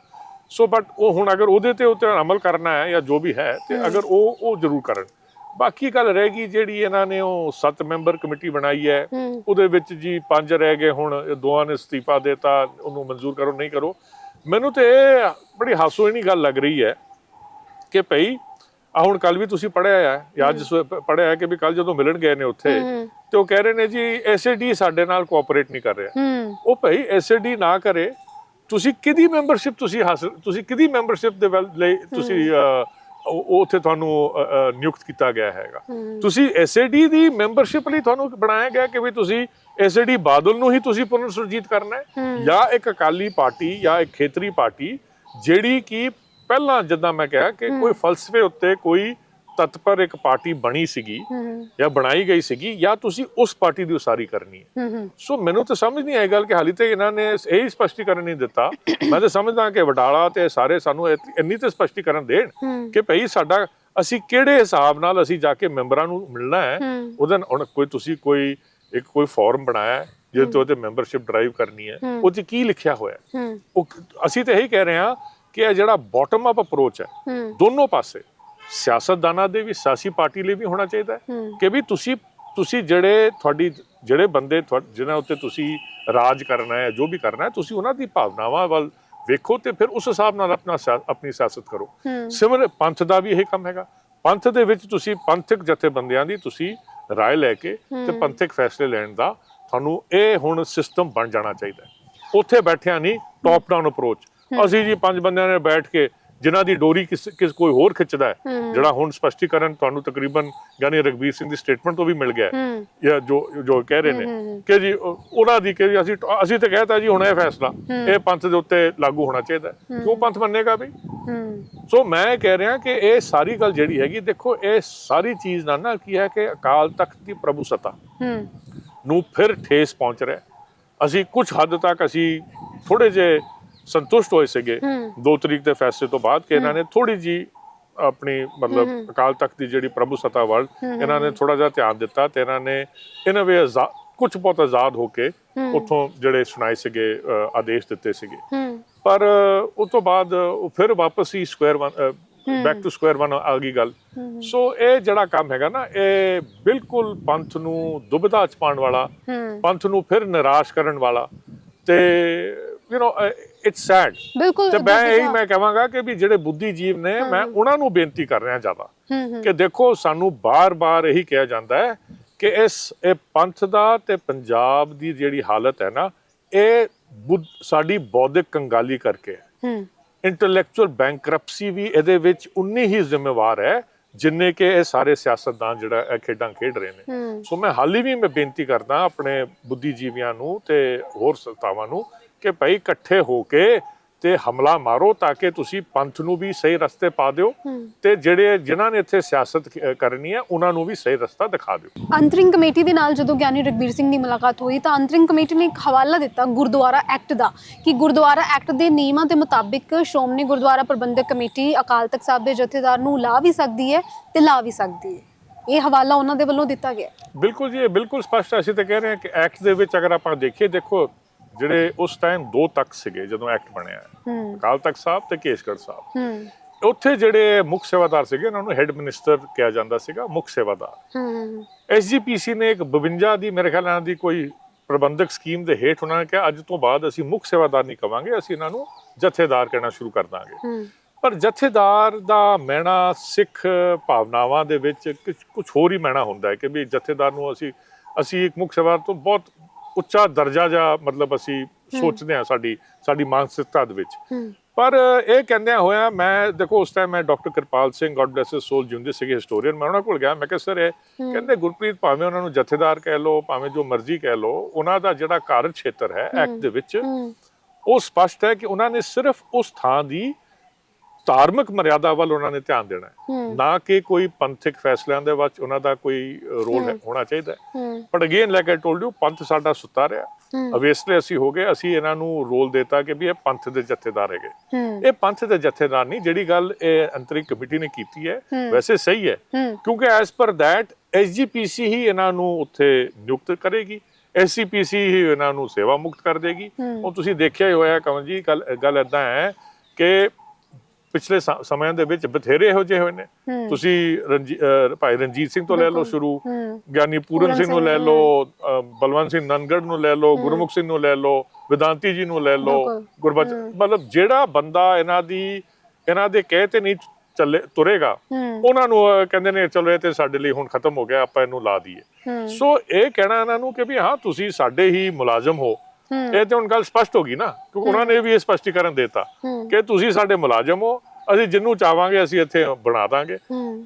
Speaker 2: ਸੋ ਬਟ ਉਹ ਹੁਣ ਅਗਰ ਉਹਦੇ ਤੇ ਉੱਤੇ ਅਮਲ ਕਰਨਾ ਹੈ ਜਾਂ ਜੋ ਵੀ ਹੈ ਤੇ ਅਗਰ ਉਹ ਉਹ ਜ਼ਰੂਰ ਕਰਨ। ਬਾਕੀ ਗੱਲ ਰਹਿ ਗਈ ਜਿਹੜੀ ਇਹਨਾਂ ਨੇ ਉਹ 7 ਮੈਂਬਰ ਕਮੇਟੀ ਬਣਾਈ ਹੈ ਉਹਦੇ ਵਿੱਚ ਜੀ ਪੰਜ ਰਹਿ ਗਏ ਹੁਣ ਦੋਵਾਂ ਨੇ ਅਸਤੀਫਾ ਦਿੱਤਾ ਉਹਨੂੰ ਮਨਜ਼ੂਰ ਕਰੋ ਨਹੀਂ ਕਰੋ। ਮੈਨੂੰ ਤੇ ਇਹ ਬੜੀ ਹਾਸੋਹੀਣੀ ਗੱਲ ਲੱਗ ਰਹੀ ਹੈ ਕਿ ਭਈ ਆ ਹੁਣ ਕੱਲ ਵੀ ਤੁਸੀਂ ਪੜਿਆ ਹੈ ਜਾਂ ਅੱਜ ਪੜਿਆ ਕਿ ਵੀ ਕੱਲ ਜਦੋਂ ਮਿਲਣ ਗਏ ਨੇ ਉੱਥੇ ਤੇ ਉਹ ਕਹਿ ਰਹੇ ਨੇ ਜੀ ਐਸਏਡੀ ਸਾਡੇ ਨਾਲ ਕੋਆਪਰੇਟ ਨਹੀਂ ਕਰ ਰਿਹਾ। ਉਹ ਭਾਈ ਐਸਏਡੀ ਨਾ ਕਰੇ ਤੁਸੀਂ ਕਿਹਦੀ ਮੈਂਬਰਸ਼ਿਪ ਤੁਸੀਂ ਹਾਸਲ ਤੁਸੀਂ ਕਿਹਦੀ ਮੈਂਬਰਸ਼ਿਪ ਦੇ ਲਈ ਤੁਸੀਂ ਉੱਥੇ ਤੁਹਾਨੂੰ ਨਿਯੁਕਤ ਕੀਤਾ ਗਿਆ ਹੈਗਾ। ਤੁਸੀਂ ਐਸਏਡੀ ਦੀ ਮੈਂਬਰਸ਼ਿਪ ਲਈ ਤੁਹਾਨੂੰ ਬਣਾਇਆ ਗਿਆ ਕਿ ਵੀ ਤੁਸੀਂ ਐਸਏਡੀ ਬਾਦਲ ਨੂੰ ਹੀ ਤੁਸੀਂ ਪੁਨਰ ਸੁਰਜੀਤ ਕਰਨਾ ਹੂੰ। ਜਾਂ ਇੱਕ ਅਕਾਲੀ ਪਾਰਟੀ ਜਾਂ ਇੱਕ ਖੇਤਰੀ ਪਾਰਟੀ ਜਿਹੜੀ ਕਿ ਪਹਿਲਾਂ ਜਿੱਦਾਂ ਮੈਂ ਕਿਹਾ ਕਿ ਕੋਈ ਫਲਸਫੇ ਉੱਤੇ ਕੋਈ ਤਤਪਰ ਇੱਕ ਪਾਰਟੀ ਬਣੀ ਸੀਗੀ ਜਾਂ ਬਣਾਈ ਗਈ ਸੀਗੀ ਜਾਂ ਤੁਸੀਂ ਉਸ ਪਾਰਟੀ ਦੀ ਉਸਾਰੀ ਕਰਨੀ ਹੈ। ਸੋ ਮੈਨੂੰ ਤਾਂ ਸਮਝ ਨਹੀਂ ਆਈ ਗੱਲ ਕਿ ਹਾਲੀ ਤੇ ਇਹਨਾਂ ਨੇ ਇਹ ਸਪਸ਼ਟੀਕਰਨ ਨਹੀਂ ਦਿੱਤਾ। ਮੈਂ ਤਾਂ ਸਮਝਦਾ ਕਿ ਵਡਾਲਾ ਤੇ ਸਾਰੇ ਸਾਨੂੰ ਇੰਨੀ ਤੇ ਸਪਸ਼ਟੀਕਰਨ ਦੇਣ ਕਿ ਭਈ ਸਾਡਾ ਅਸੀਂ ਕਿਹੜੇ ਹਿਸਾਬ ਨਾਲ ਅਸੀਂ ਜਾ ਕੇ ਮੈਂਬਰਾਂ ਨੂੰ ਮਿਲਣਾ ਹੈ। ਉਹਦਾ ਹੁਣ ਕੋਈ ਤੁਸੀਂ ਕੋਈ ਇੱਕ ਕੋਈ ਫਾਰਮ ਬਣਾਇਆ ਜਿਹਦੇ ਤੋਂ ਮੈਂਬਰਸ਼ਿਪ ਡਰਾਈਵ ਕਰਨੀ ਹੈ। ਉਹ 'ਚ ਕੀ ਲਿਖਿਆ ਹੋਇਆ ਉਹ ਅਸੀਂ ਤਾਂ ਇਹੀ ਕਹਿ ਰਹੇ ਹਾਂ ਕਿ ਇਹ ਜਿਹੜਾ ਬਾਟਮ ਅਪ ਅਪਰੋਚ ਹੈ
Speaker 1: ਹੂੰ
Speaker 2: ਦੋਨੋਂ ਪਾਸੇ ਸਿਆਸਤਦਾਨਾਂ ਦੇ ਵੀ ਸਿਆਸੀ ਪਾਰਟੀ ਲਈ ਵੀ ਹੋਣਾ ਚਾਹੀਦਾ ਹੈ
Speaker 1: ਹੂੰ
Speaker 2: ਕਿ ਵੀ ਤੁਸੀਂ ਤੁਸੀਂ ਜਿਹੜੇ ਤੁਹਾਡੀ ਜਿਹੜੇ ਬੰਦੇ ਤੁਹਾ- ਜਿਨ੍ਹਾਂ ਉੱਤੇ ਤੁਸੀਂ ਰਾਜ ਕਰਨਾ ਹੈ ਜੋ ਵੀ ਕਰਨਾ ਹੈ ਤੁਸੀਂ ਉਹਨਾਂ ਦੀ ਭਾਵਨਾਵਾਂ ਵੱਲ ਵੇਖੋ ਤੇ ਫਿਰ ਉਸ ਹਿਸਾਬ ਨਾਲ ਆਪਣਾ ਸਿਆ- ਆਪਣੀ ਸਿਆਸਤ ਕਰੋ
Speaker 1: ਹੂੰ
Speaker 2: ਸਿਮਰ ਪੰਥ ਦਾ ਵੀ ਇਹ ਕੰਮ ਹੈਗਾ ਪੰਥ ਦੇ ਵਿੱਚ ਤੁਸੀਂ ਪੰਥਕ ਜਥੇਬੰਦੀਆਂ ਦੀ ਤੁਸੀਂ رائے ਲੈ ਕੇ ਤੇ ਪੰਥਕ ਫੈਸਲੇ ਲੈਣ ਦਾ ਤੁਹਾਨੂੰ ਇਹ ਹੁਣ ਸਿਸਟਮ ਬਣ ਜਾਣਾ ਚਾਹੀਦਾ ਹੈ ਉੱਥੇ ਬੈਠਿਆ ਨਹੀਂ ਟੌਪ ਡਾਊਨ ਅਪਰੋਚ ਅਸੀਂ ਜੀ ਪੰਜ ਬੰਦਿਆਂ ਨੇ ਬੈਠ ਕੇ ਜਿਨ੍ਹਾਂ ਦੀ ਡੋਰੀ ਕਿਸ ਕਿਸ ਕੋਈ ਹੋਰ ਖਿੱਚਦਾ ਹੈ ਜਿਹੜਾ ਹੁਣ ਸਪਸ਼ਟੀਕਰਨ ਤੁਹਾਨੂੰ ਤਕਰੀਬਨ ਯਾਨੀ ਰਗਵੀਰ ਸਿੰਘ ਦੀ ਸਟੇਟਮੈਂਟ ਤੋਂ ਵੀ ਮਿਲ ਗਿਆ ਜਾਂ ਜੋ ਜੋ ਕਹਿ ਰਹੇ ਨੇ ਕਿ ਜੀ ਉਹ- ਉਹਨਾਂ ਦੀ ਕਿ ਅਸੀਂ ਅਸੀਂ ਤਾਂ ਕਹਿਤਾ ਜੀ ਹੁਣ ਇਹ ਫੈਸਲਾ ਇਹ ਪੰਥ ਦੇ ਉੱਤੇ ਲਾਗੂ ਹੋਣਾ ਚਾਹੀਦਾ। ਕਿਉਂ ਪੰਥ ਮੰਨੇਗਾ ਵੀ ਸੋ ਮੈਂ ਕਹਿ ਰਿਹਾ ਕਿ ਇਹ ਸਾਰੀ ਗੱਲ ਜਿਹੜੀ ਹੈਗੀ ਦੇਖੋ ਇਹ ਸਾਰੀ ਚੀਜ਼ ਨਾਲ ਨਾ ਕੀ ਹੈ ਕਿ ਅਕਾਲ ਤਖਤ ਦੀ ਪ੍ਰਭੂ ਸੱਤਾ ਨੂੰ ਫਿਰ ਠੇਸ ਪਹੁੰਚ ਰਿਹਾ। ਅਸੀਂ ਕੁਝ ਹੱਦ ਤੱਕ ਅਸੀਂ ਥੋੜੇ ਜੇ ਸੰਤੁਸ਼ਟ ਹੋਏ ਸੀਗੇ। 2 ਤਰੀਕ ਦੇ ਫੈਸਲੇ ਤੋਂ ਬਾਅਦ ਕਿ ਇਹਨਾਂ ਨੇ ਥੋੜੀ ਜੀ ਆਪਣੀ ਮਤਲਬ ਅਕਾਲ ਤਖਤ ਦੀ ਜਿਹੜੀ ਪ੍ਰਭੂ ਸੱਤਾ ਵੱਲ ਇਹਨਾਂ ਨੇ ਥੋੜਾ ਜਿਹਾ ਧਿਆਨ ਦਿੱਤਾ ਤੇ ਇਹਨਾਂ ਨੇ ਇਹਨਾਂ ਵੇ ਕੁਝ ਬਹੁਤ ਆਜ਼ਾਦ ਹੋ ਕੇ ਉੱਥੋਂ ਜਿਹੜੇ ਸੁਣਾਏ ਸੀਗੇ ਆਦੇਸ਼ ਦਿੱਤੇ ਸੀਗੇ। ਪਰ ਉਸ ਤੋਂ ਬਾਅਦ ਉਹ ਫਿਰ ਵਾਪਸ ਹੀ ਸਕੁਅਰ 1 ਬੈਕ ਟੂ ਸਕੁਅਰ 1 ਆ ਗਈ ਗੱਲ। ਸੋ ਇਹ ਜਿਹੜਾ ਕੰਮ ਹੈਗਾ ਨਾ ਇਹ ਬਿਲਕੁਲ ਪੰਥ ਨੂੰ ਦੁਬਿਧਾ ਚ ਪਾਉਣ ਵਾਲਾ ਪੰਥ ਨੂੰ ਫਿਰ ਨਿਰਾਸ਼ ਕਰਨ ਵਾਲਾ ਤੇ ਯੂ نو ਇਟਸ ਸੈਡ
Speaker 1: ਬਿਲਕੁਲ
Speaker 2: ਤੇ ਮੈਂ ਇਹੀ ਮੈਂ ਕਹਾਂਗਾ ਕਿ ਵੀ ਜਿਹੜੇ ਬੁੱਧੀਜੀਵ ਨੇ ਮੈਂ ਉਹਨਾਂ ਨੂੰ ਬੇਨਤੀ ਕਰ ਰਿਹਾ ਜ਼ਿਆਦਾ ਕਿ ਦੇਖੋ ਸਾਨੂੰ ਬਾਰ-ਬਾਰ ਇਹੀ ਕਿਹਾ ਜਾਂਦਾ ਹੈ ਕਿ ਇਸ ਇਹ ਪੰਥ ਦਾ ਤੇ ਪੰਜਾਬ ਦੀ ਜਿਹੜੀ ਹਾਲਤ ਹੈ ਨਾ ਇਹ ਸਾਡੀ ਬੌਧਿਕ ਕੰਗਾਲੀ ਕਰਕੇ ਹੈ। ਇੰਟੈਲੈਕਚੁਅਲ ਬੈਂਕਰਪਸੀ ਵੀ ਇਹਦੇ ਵਿੱਚ ਉਨੀ ਹੀ ਜ਼ਿੰਮੇਵਾਰ ਹੈ ਜਿੰਨੇ ਕਿ ਇਹ ਸਾਰੇ ਸਿਆਸਤਦਾਨ ਜਿਹੜਾ ਇਹ ਖੇਡਾਂ ਖੇਡ ਰਹੇ ਨੇ। ਸੋ ਮੈਂ ਹਾਲੀ ਵੀ ਮੈਂ ਬੇਨਤੀ ਕਰਦਾ ਆਪਣੇ ਬੁੱਧੀਜੀਵੀਆਂ ਨੂੰ ਤੇ ਹੋਰ ਸੰਸਥਾਵਾਂ ਨੂੰ ਕਿ ਭਾਈ ਇਕੱਠੇ ਹੋ ਕੇ ਤੇ ਹਮਲਾ ਮਾਰੋ ਤਾਂ ਕਿ ਤੁਸੀਂ ਪੰਥ ਨੂੰ ਵੀ ਸਹੀ ਰਸਤੇ ਪਾ ਦਿਓ ਤੇ ਜਿਹੜੇ ਜਿਨ੍ਹਾਂ ਨੇ ਇੱਥੇ ਸਿਆਸਤ ਕਰਨੀ ਹੈ ਉਹਨਾਂ ਨੂੰ ਵੀ ਸਹੀ ਰਸਤਾ ਦਿਖਾ ਦਿਓ।
Speaker 1: ਅੰਤਰਿੰਗ ਕਮੇਟੀ ਦੇ ਨਾਲ ਜਦੋਂ ਗਿਆਨੀ ਰਗਬੀਰ ਸਿੰਘ ਦੀ ਮੁਲਾਕਾਤ ਹੋਈ ਤਾਂ ਅੰਤਰਿੰਗ ਕਮੇਟੀ ਨੇ ਇੱਕ ਹਵਾਲਾ ਦਿੱਤਾ ਗੁਰਦੁਆਰਾ ਐਕਟ ਦਾ ਕਿ ਗੁਰਦੁਆਰਾ ਐਕਟ ਦੇ ਨਿਯਮਾਂ ਦੇ ਮੁਤਾਬਿਕ ਸ਼੍ਰੋਮਣੀ ਗੁਰਦੁਆਰਾ ਪ੍ਰਬੰਧਕ ਕਮੇਟੀ ਅਕਾਲ ਤਖਤ ਸਾਹਿਬ ਦੇ ਜਥੇਦਾਰ ਨੂੰ ਲਾ ਵੀ ਸਕਦੀ ਹੈ ਤੇ ਲਾ ਵੀ ਸਕਦੀ ਹੈ। ਇਹ ਹਵਾਲਾ ਉਹਨਾਂ ਦੇ ਵੱਲੋਂ ਦਿੱਤਾ ਗਿਆ।
Speaker 2: ਬਿਲਕੁਲ ਜੀ ਇਹ ਬਿਲਕੁਲ ਸਪਸ਼ਟ। ਅਸੀਂ ਤਾਂ ਕਹਿ ਰਹੇ ਹਾਂ ਕਿ ਐਕਟ ਦੇ ਵਿੱਚ ਅਗਰ ਆਪਾਂ ਦੇਖੀਏ ਦੇਖੋ ਜਿਹੜੇ ਉਸ ਟਾਈਮ ਦੋ ਤੱਕ ਸੀਗੇ ਜਦੋਂ ਐਕਟ ਬਣਿਆ। ਅਕਾਲ ਤਖਤ ਸਾਹਿਬ ਤੇ ਕੇਸ਼ਗੜ੍ਹ ਸਾਹਿਬ। ਉੱਥੇ ਜਿਹੜੇ ਮੁੱਖ ਸੇਵਾਦਾਰ ਸੀਗੇ ਉਹਨਾਂ ਨੂੰ ਹੈੱਡ ਮਿਨਿਸਟਰ ਕਿਹਾ ਜਾਂਦਾ ਸੀਗਾ ਮੁੱਖ ਸੇਵਾਦਾਰ। ਐਸਜੀਪੀਸੀ ਨੇ ਇੱਕ 52 ਦੀ ਮੇਰੇ ਖਿਆਲ ਨਾਲ ਦੀ ਕੋਈ ਪ੍ਰਬੰਧਕ ਸਕੀਮ ਦੇ ਹੇਠ ਉਹਨਾਂ ਨੇ ਕਿਹਾ ਅੱਜ ਤੋਂ ਬਾਅਦ ਅਸੀਂ ਮੁੱਖ ਸੇਵਾਦਾਰ ਨਹੀਂ ਕਵਾਂਗੇ ਅਸੀਂ ਇਹਨਾਂ ਨੂੰ ਜਥੇਦਾਰ ਕਹਿਣਾ ਸ਼ੁਰੂ ਕਰ ਦਾਂਗੇ। ਪਰ ਜਥੇਦਾਰ ਦਾ ਮੈਣਾ ਸਿੱਖ ਭਾਵਨਾਵਾਂ ਦੇ ਵਿੱਚ ਕੁਝ ਹੋਰ ਹੀ ਮੈਣਾ ਹੁੰਦਾ ਹੈ ਕਿ ਵੀ ਜਥੇਦਾਰ ਨੂੰ ਅਸੀਂ ਅਸੀਂ ਇੱਕ ਮੁੱਖ ਸੇਵਾਦਾਰ ਤੋਂ ਬਹੁਤ ਉੱਚਾ ਦਰਜਾ ਜਾਂ ਮਤਲਬ ਅਸੀਂ ਸੋਚਦੇ ਹਾਂ ਸਾਡੀ ਸਾਡੀ ਮਾਨਸਿਕਤਾ ਦੇ ਵਿੱਚ। ਪਰ ਇਹ ਕਹਿੰਦਿਆਂ ਹੋਇਆ ਮੈਂ ਦੇਖੋ ਉਸ ਟਾਈਮ ਮੈਂ doctor Kirpal Singh God bless his soul ਜਿਉਂਦੇ ਸੀਗੇ ਹਿਸਟੋਰੀਅਨ ਮੈਂ ਉਹਨਾਂ ਕੋਲ ਗਿਆ ਮੈਂ ਕਿਹਾ ਸਰ ਇਹ ਕਹਿੰਦੇ ਗੁਰਪ੍ਰੀਤ ਭਾਵੇਂ ਉਹਨਾਂ ਨੂੰ ਜਥੇਦਾਰ ਕਹਿ ਲਓ ਭਾਵੇਂ ਜੋ ਮਰਜ਼ੀ ਕਹਿ ਲਓ ਉਹਨਾਂ ਦਾ ਜਿਹੜਾ ਕਾਰਜ ਖੇਤਰ ਹੈ ਐਕਟ ਦੇ ਵਿੱਚ ਉਹ ਸਪਸ਼ਟ ਹੈ ਕਿ ਉਹਨਾਂ ਨੇ ਸਿਰਫ ਉਸ ਥਾਂ ਦੀ ਧਾਰਮਿਕ ਮਰਿਆਦਾ ਵੱਲ ਉਹਨਾਂ ਨੇ ਧਿਆਨ ਦੇਣਾ ਹੈ। ਨਾ ਕਿ ਕੋਈ ਪੰਥਕ ਫੈਸਲਿਆਂ ਦੇ ਵਿੱਚ ਉਹਨਾਂ ਦਾ ਕੋਈ ਰੋਲ ਹੋਣਾ ਚਾਹੀਦਾ ਹੈ। But again like I told you Panth ਸਾਡਾ ਸੁੱਤਾ ਰਿਹਾ। ਅਵੇਸਲੇ ਅਸੀਂ ਹੋ ਗਏ ਅਸੀਂ ਇਹਨਾਂ ਨੂੰ ਰੋਲ ਦਿੱਤਾ ਕਿ ਵੀ ਇਹ ਪੰਥ ਦੇ ਜਥੇਦਾਰ ਹੈਗੇ। ਇਹ ਪੰਥ ਦੇ ਜਥੇਦਾਰ ਨਹੀਂ ਜਿਹੜੀ ਗੱਲ ਇਹ ਅੰਤਰਿਮ ਕਮੇਟੀ ਨੇ ਕੀਤੀ ਹੈ ਵੈਸੇ ਸਹੀ ਹੈ। ਕਿਉਂਕਿ ਐਸ ਪਰ ਥੈਟ ਐਸਜੀਪੀਸੀ ਹੀ ਇਹਨਾਂ ਨੂੰ ਉੱਥੇ ਨਿਯੁਕਤ ਕਰੇਗੀ। ਐਸਸੀਪੀਸੀ ਹੀ ਇਹਨਾਂ ਨੂੰ ਸੇਵਾ ਮੁਕਤ ਕਰ ਦੇਗੀ। ਉਹ ਤੁਸੀਂ ਦੇਖਿਆ ਹੀ ਹੋਇਆ ਕਮਲ ਜੀ ਗੱਲ ਗੱਲ ਇਦਾਂ ਹੈ ਕਿ ਪਿਛਲੇ ਸਮਿਆਂ ਦੇ ਵਿੱਚ ਬਥੇਰੇ ਇਹੋ ਜਿਹੇ ਹੋਏ ਨੇ। ਤੁਸੀਂ ਭਾਈ ਰਣਜੀਤ ਸਿੰਘ ਤੋਂ ਲੈ ਲਓ ਸ਼ੁਰੂ ਗਿਆਨੀ ਪੂਰਨ ਸਿੰਘ ਨੂੰ ਲੈ ਲਓ ਬਲਵੰਤ ਸਿੰਘ ਨਨਗੜ ਨੂੰ ਲੈ ਲਓ ਗੁਰਮੁਖ ਸਿੰਘ ਨੂੰ ਲੈ ਲਓ ਵਿਦਾਂਤੀ ਜੀ ਨੂੰ ਲੈ ਲਓ। ਗੁਰਬਚਨ ਮਤਲਬ ਜਿਹੜਾ ਬੰਦਾ ਇਹਨਾਂ ਦੀ ਇਹਨਾਂ ਦੇ ਕਹੇ ਤੇ ਨਹੀਂ ਚੱਲੇ ਤੁਰੇਗਾ ਉਹਨਾਂ ਨੂੰ ਕਹਿੰਦੇ ਨੇ ਚਲੋ ਇਹ ਤੇ ਸਾਡੇ ਲਈ ਹੁਣ ਖਤਮ ਹੋ ਗਿਆ ਆਪਾਂ ਇਹਨੂੰ ਲਾ ਦਈਏ। ਸੋ ਇਹ ਕਹਿਣਾ ਇਹਨਾਂ ਨੂੰ ਕਿ ਵੀ ਹਾਂ ਤੁਸੀਂ ਸਾਡੇ ਹੀ ਮੁਲਾਜ਼ਮ ਹੂੰ। ਇਹ ਤੇ ਹੁਣ ਗੱਲ ਸਪਸ਼ਟ ਹੋ ਗਈ ਨਾ ਕਿਉਂਕਿ ਉਹਨਾਂ ਨੇ ਵੀ ਇਹ ਸਪਸ਼ਟੀਕਰਨ ਦਿੱਤਾ। ਕਿ ਤੁਸੀਂ ਸਾਡੇ ਮੁਲਾਜ਼ਮ ਹੋ ਅਸੀਂ ਜਿੰਨੂੰ ਚਾਹਾਂਗੇ ਅਸੀਂ ਇੱਥੇ ਬਣਾ ਦਾਂਗੇ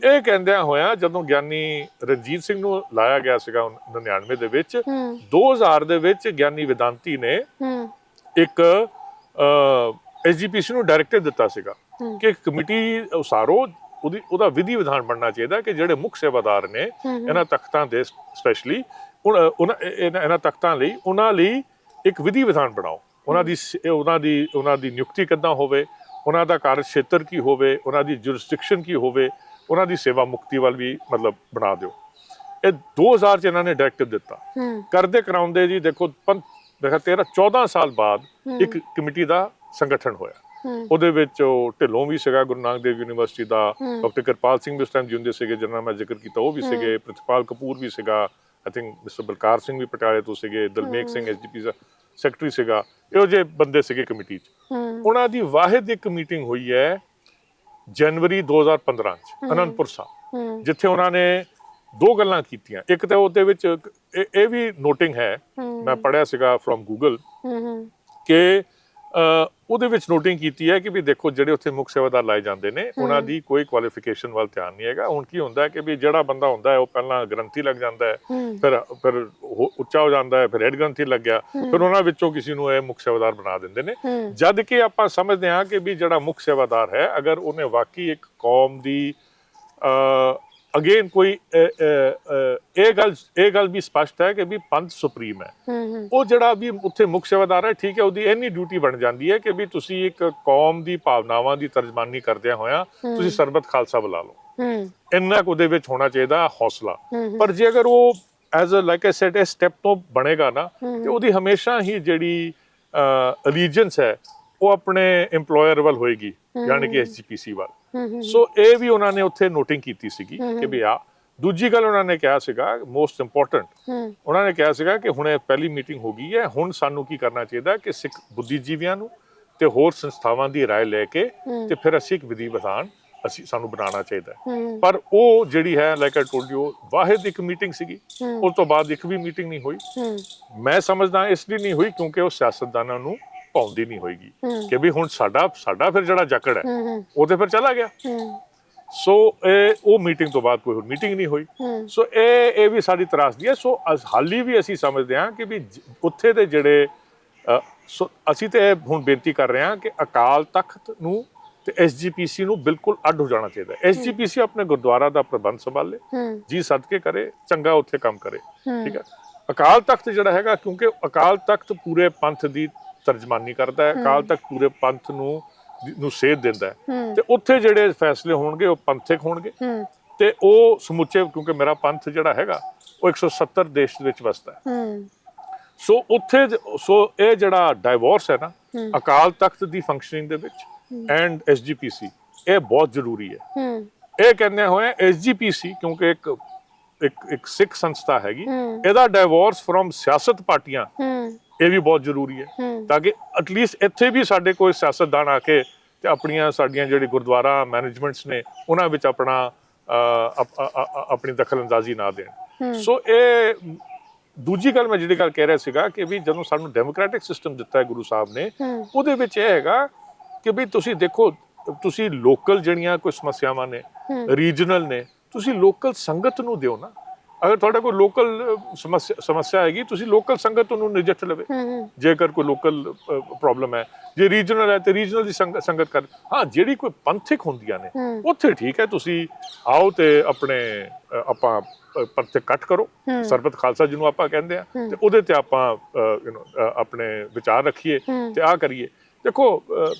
Speaker 2: ਇਹ ਕਹਿੰਦਿਆਂ ਹੋਇਆ ਜਦੋਂ ਗਿਆਨੀ ਰਣਜੀਤ ਸਿੰਘ ਨੂੰ ਲਾਇਆ ਗਿਆ ਸੀਗਾ 99 ਦੇ ਵਿੱਚ
Speaker 1: ਹੂੰ
Speaker 2: 2000 ਦੇ ਵਿੱਚ ਗਿਆਨੀ ਵਿਦਾਂਤੀ ਨੇ ਇੱਕ ਐਸਜੀਪੀਸੀ ਨੂੰ ਡਾਇਰੈਕਟਿਵ ਦਿੱਤਾ ਸੀਗਾ। ਕਿ ਕਮੇਟੀ ਉਸਾਰੋ ਉਹਦੀ ਉਹਦਾ ਵਿਧੀ ਵਿਧਾਨ ਬਣਨਾ ਚਾਹੀਦਾ ਕਿ ਜਿਹੜੇ ਮੁੱਖ ਸੇਵਾਦਾਰ ਨੇ। ਇਹਨਾਂ ਤਖਤਾਂ ਦੇ ਸਪੈਸ਼ਲੀ ਉਹਨਾਂ ਇਹਨਾਂ ਤਖਤਾਂ ਲਈ ਉਹਨਾਂ ਲਈ ਇੱਕ ਵਿਧੀ ਵਿਧਾਨ ਬਣਾਓ। ਉਹਨਾਂ ਦੀ ਉਹਨਾਂ ਦੀ ਉਹਨਾਂ ਦੀ ਨਿਯੁਕਤੀ ਕਿੱਦਾਂ ਹੋਵੇ ਉਹਨਾਂ ਦਾ ਕਾਰਜ ਖੇਤਰ ਕੀ ਹੋਵੇ ਉਹਨਾਂ ਦੀ ਜੁਰਿਸਡਿਕਸ਼ਨ ਕੀ ਹੋਵੇ ਉਹਨਾਂ ਦੀ ਸੇਵਾ ਮੁਕਤੀ ਵੱਲ ਵੀ ਮਤਲਬ ਬਣਾ ਦਿਓ। ਇਹ 2000 ਚ ਇਹਨਾਂ ਨੇ ਡਾਇਰੈਕਟਿਵ ਦਿੱਤਾ। ਕਰਦੇ ਕਰਾਉਂਦੇ ਜੀ ਦੇਖੋ ਦੇਖੋ 13 14 ਸਾਲ ਬਾਅਦ ਇੱਕ ਕਮੇਟੀ ਦਾ ਸੰਗਠਨ ਹੋਇਆ। ਉਹਦੇ ਵਿੱਚ ਉਹ ਢਿੱਲੋਂ ਵੀ ਸੀਗਾ ਗੁਰੂ ਨਾਨਕ ਦੇਵ ਯੂਨੀਵਰਸਿਟੀ ਦਾ। ਡਾਕਟਰ ਕਿਰਪਾਲ ਸਿੰਘ ਵੀ ਉਸ ਟਾਈਮ ਜਿਉਂਦੇ ਸੀਗੇ ਜਿਹਨਾਂ ਮੈਂ ਜ਼ਿਕਰ ਕੀਤਾ ਉਹ ਵੀ ਸੀਗੇ ਪ੍ਰਿਤਪਾਲ ਕਪੂਰ ਵੀ ਸੀਗਾ I think mister Balkar Singh ਵੀ ਪਟਿਆਲੇ ਤੋਂ ਸੀਗੇ ਦਲਮੇਕ ਸਿੰਘ ਐਸਡੀਪੀ ਦਾ। ਸੈਕਟਰੀ ਸੀਗਾ ਇਹੋ ਜਿਹੇ ਬੰਦੇ ਸੀਗੇ ਕਮੇਟੀ 'ਚ। ਉਹਨਾਂ ਦੀ ਵਾਹਿਦ ਇੱਕ ਮੀਟਿੰਗ ਹੋਈ ਹੈ ਜਨਵਰੀ 2015 ਚ ਅਨੰਦਪੁਰ ਸਾਹਿਬ। ਜਿੱਥੇ ਉਹਨਾਂ ਨੇ ਦੋ ਗੱਲਾਂ ਕੀਤੀਆਂ। ਇੱਕ ਤਾਂ ਉਹਦੇ ਵਿੱਚ ਇਹ ਵੀ ਨੋਟਿੰਗ ਹੈ। ਮੈਂ ਪੜਿਆ ਸੀਗਾ ਫਰੋਮ ਗੂਗਲ ਕਿ ਉਹਦੇ ਵਿੱਚ ਨੋਟਿੰਗ ਕੀਤੀ ਹੈ ਕਿ ਵੀ ਦੇਖੋ ਜਿਹੜੇ ਉੱਥੇ ਮੁੱਖ ਸੇਵਾਦਾਰ ਲਾਏ ਜਾਂਦੇ ਨੇ ਉਹਨਾਂ ਦੀ ਕੋਈ ਕੁਆਲੀਫਿਕੇਸ਼ਨ ਵੱਲ ਧਿਆਨ ਨਹੀਂ ਹੈਗਾ। ਹੁਣ ਕੀ ਹੁੰਦਾ ਹੈ ਕਿ ਵੀ ਜਿਹੜਾ ਬੰਦਾ ਹੁੰਦਾ ਹੈ ਉਹ ਪਹਿਲਾਂ ਗ੍ਰੰਥੀ ਲੱਗ ਜਾਂਦਾ ਹੈ ਫਿਰ ਫਿਰ ਉੱਚਾ ਹੋ ਜਾਂਦਾ ਹੈ ਫਿਰ ਹੈਡ ਗ੍ਰੰਥੀ ਲੱਗ ਗਿਆ। ਫਿਰ ਉਹਨਾਂ ਵਿੱਚੋਂ ਕਿਸੇ ਨੂੰ ਇਹ ਮੁੱਖ ਸੇਵਾਦਾਰ ਬਣਾ ਦਿੰਦੇ ਨੇ। ਜਦ ਕਿ ਆਪਾਂ ਸਮਝਦੇ ਹਾਂ ਕਿ ਵੀ ਜਿਹੜਾ ਮੁੱਖ ਸੇਵਾਦਾਰ ਹੈ ਅਗਰ ਉਹਨੇ ਵਾਕਈ ਇੱਕ ਕੌਮ ਦੀ ਅਗੇਨ ਕੋਈ ਇਹ ਗੱਲ ਇਹ ਗੱਲ ਵੀ ਸਪਸ਼ਟ ਹੈ ਕਿ ਵੀ ਪੰਥ ਸੁਪਰੀਮ ਹੈ ਉਹ ਜਿਹੜਾ ਵੀ ਉੱਥੇ ਮੁੱਖ ਸੇਵਾਦਾਰ ਹੈ ਠੀਕ ਹੈ ਉਹਦੀ ਇੰਨੀ ਡਿਊਟੀ ਬਣ ਜਾਂਦੀ ਹੈ ਕਿ ਵੀ ਤੁਸੀਂ ਇੱਕ ਕੌਮ ਦੀ ਭਾਵਨਾਵਾਂ ਦੀ ਤਰਜਮਾਨੀ ਕਰਦਿਆਂ ਹੋਇਆਂ ਤੁਸੀਂ ਸਰਬਤ ਖਾਲਸਾ ਬੁਲਾ ਲਓ ਇੰਨਾ ਕੁ ਉਹਦੇ ਵਿੱਚ ਹੋਣਾ ਚਾਹੀਦਾ ਹੌਸਲਾ ਪਰ ਜੇ ਅਗਰ ਉਹ as a like I said ਇਹ ਸਟੈਪ ਤੋਂ ਬਣੇਗਾ ਨਾ ਤੇ ਉਹਦੀ ਹਮੇਸ਼ਾ ਹੀ ਜਿਹੜੀ ਅਲੀਜੈਂਸ ਹੈ ਉਹ ਆਪਣੇ EMPLOYER ਵੱਲ ਹੋਏਗੀ ਯਾਨੀ ਕਿ ਐਸਜੀਪੀਸੀ ਵੱਲ ਸੋ ਇਹ ਵੀ ਉਹਨਾਂ ਨੇ ਉੱਥੇ ਨੋਟਿੰਗ ਕੀਤੀ ਸੀਗੀ ਕਿ ਵੀ ਆ ਦੂਜੀ ਗੱਲ ਉਹਨਾਂ ਨੇ ਕਿਹਾ ਸੀਗਾ ਮੋਸਟ ਇੰਪੋਰਟੈਂਟ
Speaker 1: ਹੂੰ
Speaker 2: ਉਹਨਾਂ ਨੇ ਕਿਹਾ ਸੀਗਾ ਕਿ ਹੁਣ ਇਹ ਪਹਿਲੀ ਮੀਟਿੰਗ ਹੋ ਗਈ ਹੈ ਹੁਣ ਸਾਨੂੰ ਕੀ ਕਰਨਾ ਚਾਹੀਦਾ ਕਿ ਸਿੱਖ ਬੁੱਧੀਜੀਵੀਆਂ ਨੂੰ ਤੇ ਹੋਰ ਸੰਸਥਾਵਾਂ ਦੀ رائے ਲੈ ਕੇ ਤੇ ਫਿਰ ਅਸੀਂ ਇੱਕ ਵਿਧੀ ਵਿਧਾਨ ਅਸੀਂ ਸਾਨੂੰ ਬਣਾਉਣਾ ਚਾਹੀਦਾ ਹੈ
Speaker 1: ਹੂੰ
Speaker 2: ਪਰ ਉਹ ਜਿਹੜੀ ਹੈ like I told you Wahid ਇੱਕ ਮੀਟਿੰਗ ਸੀਗੀ ਉਸ ਤੋਂ ਬਾਅਦ ਇੱਕ ਵੀ ਮੀਟਿੰਗ ਨਹੀਂ ਹੋਈ
Speaker 1: ਹੂੰ
Speaker 2: ਮੈਂ ਸਮਝਦਾ ਇਸ ਲਈ ਨਹੀਂ ਹੋਈ ਕਿਉਂਕਿ ਉਹ ਸਿਆਸਤਦਾਨਾਂ ਨੂੰ ਪਾਉਂਦੀ ਨਹੀਂ ਹੋਏਗੀ। ਕਿ ਵੀ ਹੁਣ ਸਾਡਾ ਸਾਡਾ ਫਿਰ ਜਿਹੜਾ ਜਕੜ ਹੈ ਉਹ ਤੇ ਫਿਰ ਚਲਾ ਗਿਆ। ਸੋ ਇਹ ਉਹ ਮੀਟਿੰਗ ਤੋਂ ਬਾਅਦ ਕੋਈ ਹੋਰ ਮੀਟਿੰਗ ਨਹੀਂ ਹੋਈ। ਸੋ ਇਹ ਇਹ ਵੀ ਸਾਡੀ ਤਰਾਸਦੀ ਹੈ। ਸੋ ਹਾਲੀ ਵੀ ਅਸੀਂ ਸਮਝਦੇ ਹਾਂ ਕਿ ਵੀ ਉੱਥੇ ਦੇ ਜਿਹੜੇ ਸੋ ਅਸੀਂ ਤੇ ਹੁਣ ਬੇਨਤੀ ਕਰ ਰਹੇ ਹਾਂ ਕਿ ਅਕਾਲ ਤਖਤ ਨੂੰ ਤੇ ਐਸਜੀਪੀਸੀ ਨੂੰ ਬਿਲਕੁਲ ਅੱਡ ਹੋ ਜਾਣਾ ਚਾਹੀਦਾ ਹੈ। ਐਸਜੀਪੀਸੀ ਆਪਣੇ ਗੁਰਦੁਆਰਾ ਦਾ ਪ੍ਰਬੰਧ ਸੰਭਾਲੇ। ਜੀ ਸਦਕੇ ਕਰੇ ਚੰਗਾ ਉੱਥੇ ਕੰਮ ਕਰੇ। ਠੀਕ ਹੈ। ਅਕਾਲ ਤਖਤ ਜਿਹੜਾ ਹੈਗਾ ਕਿਉਂਕਿ ਅਕਾਲ ਤਖਤ ਪੂਰੇ ਪੰਥ ਦੀ ਤਰਜਮਾਨੀ ਕਰਦਾ ਹੈ ਅਕਾਲ ਤਖਤ ਪੂਰੇ ਪੰਥ ਨੂੰ ਨੂੰ ਸੇਧ ਦਿੰਦਾ ਹੈ। ਤੇ ਉੱਥੇ ਜਿਹੜੇ ਫੈਸਲੇ ਹੋਣਗੇ ਉਹ ਪੰਥਕ ਹੋਣਗੇ। ਤੇ ਉਹ ਸਮੁੱਚੇ ਕਿਉਂਕਿ ਮੇਰਾ ਪੰਥ ਜਿਹੜਾ ਹੈਗਾ ਉਹ 170 ਦੇਸ਼ ਦੇ ਵਿੱਚ ਵਸਦਾ ਹੈ। ਸੋ ਉੱਥੇ ਸੋ ਇਹ ਜਿਹੜਾ ਡਾਈਵੋਰਸ ਹੈ ਨਾ ਅਕਾਲ ਤਖਤ ਦੀ ਫੰਕਸ਼ਨਿੰਗ ਦੇ ਵਿੱਚ ਐਂਡ ਐਸਜੀਪੀਸੀ ਇਹ ਬਹੁਤ ਜ਼ਰੂਰੀ ਹੈ। ਇਹ ਕਹਿੰਦੇ ਹੋਏ ਐਸਜੀਪੀਸੀ ਕਿਉਂਕਿ ਇੱਕ ਇੱਕ ਇੱਕ ਸਿੱਖ ਸੰਸਥਾ ਹੈਗੀ। ਇਹਦਾ ਡਾਈਵੋਰਸ ਫਰਮ ਸਿਆਸਤ ਪਾਰਟੀਆਂ ਇਹ ਵੀ ਬਹੁਤ ਜ਼ਰੂਰੀ ਹੈ ਤਾਂ ਕਿ ਐਟਲੀਸਟ ਇੱਥੇ ਵੀ ਸਾਡੇ ਕੋਈ ਸਿਆਸਤਦਾਨ ਆ ਕੇ ਤੇ ਆਪਣੀਆਂ ਸਾਡੀਆਂ ਜਿਹੜੀ ਗੁਰਦੁਆਰਾ ਮੈਨੇਜਮੈਂਟਸ ਨੇ ਉਹਨਾਂ ਵਿੱਚ ਆਪਣਾ ਆਪਣੀ ਦਖਲਅੰਦਾਜ਼ੀ ਨਾ ਦੇਣ। ਸੋ ਇਹ ਦੂਜੀ ਗੱਲ ਮੈਂ ਜਿਹੜੀ ਗੱਲ ਕਹਿ ਰਿਹਾ ਸੀਗਾ ਕਿ ਵੀ ਜਦੋਂ ਸਾਨੂੰ ਡੈਮੋਕ੍ਰੈਟਿਕ ਸਿਸਟਮ ਦਿੱਤਾ ਹੈ ਗੁਰੂ ਸਾਹਿਬ ਨੇ। ਉਹਦੇ ਵਿੱਚ ਇਹ ਹੈਗਾ ਕਿ ਵੀ ਤੁਸੀਂ ਦੇਖੋ ਤੁਸੀਂ ਲੋਕਲ ਜਿਹੜੀਆਂ ਕੋਈ ਸਮੱਸਿਆਵਾਂ ਨੇ ਰੀਜਨਲ ਨੇ ਤੁਸੀਂ ਲੋਕਲ ਸੰਗਤ ਨੂੰ ਦਿਓ ਨਾ। ਅਗਰ ਤੁਹਾਡਾ ਕੋਈ ਲੋਕਲ ਸਮੱਸਿਆ ਸਮੱਸਿਆ ਹੈਗੀ ਤੁਸੀਂ ਲੋਕਲ ਸੰਗਤ ਨੂੰ ਨਜਿੱਠ ਲਵੇ। ਜੇਕਰ ਕੋਈ ਲੋਕਲ ਪ੍ਰੋਬਲਮ ਹੈ ਜੇ ਰੀਜਨਲ ਹੈ ਤੇ ਰੀਜਨਲ ਦੀ ਸੰਗ- ਸੰਗਤ ਕਰ ਹਾਂ ਜਿਹੜੀ ਕੋਈ ਪੰਥਕ ਹੁੰਦੀਆਂ ਨੇ। ਉੱਥੇ ਠੀਕ ਹੈ ਤੁਸੀਂ ਆਓ ਤੇ ਆਪਣੇ ਆਪਾਂ ਪੰਥਕ ਇਕੱਠ ਕਰੋ। ਸਰਬਤ ਖਾਲਸਾ ਜਿਹਨੂੰ ਆਪਾਂ ਕਹਿੰਦੇ ਆ ਤੇ ਉਹਦੇ ਤੇ ਆਪਾਂ ਯੂ نو ਆਪਣੇ ਵਿਚਾਰ ਰੱਖੀਏ ਤੇ ਆ ਕਰੀਏ। ਦੇਖੋ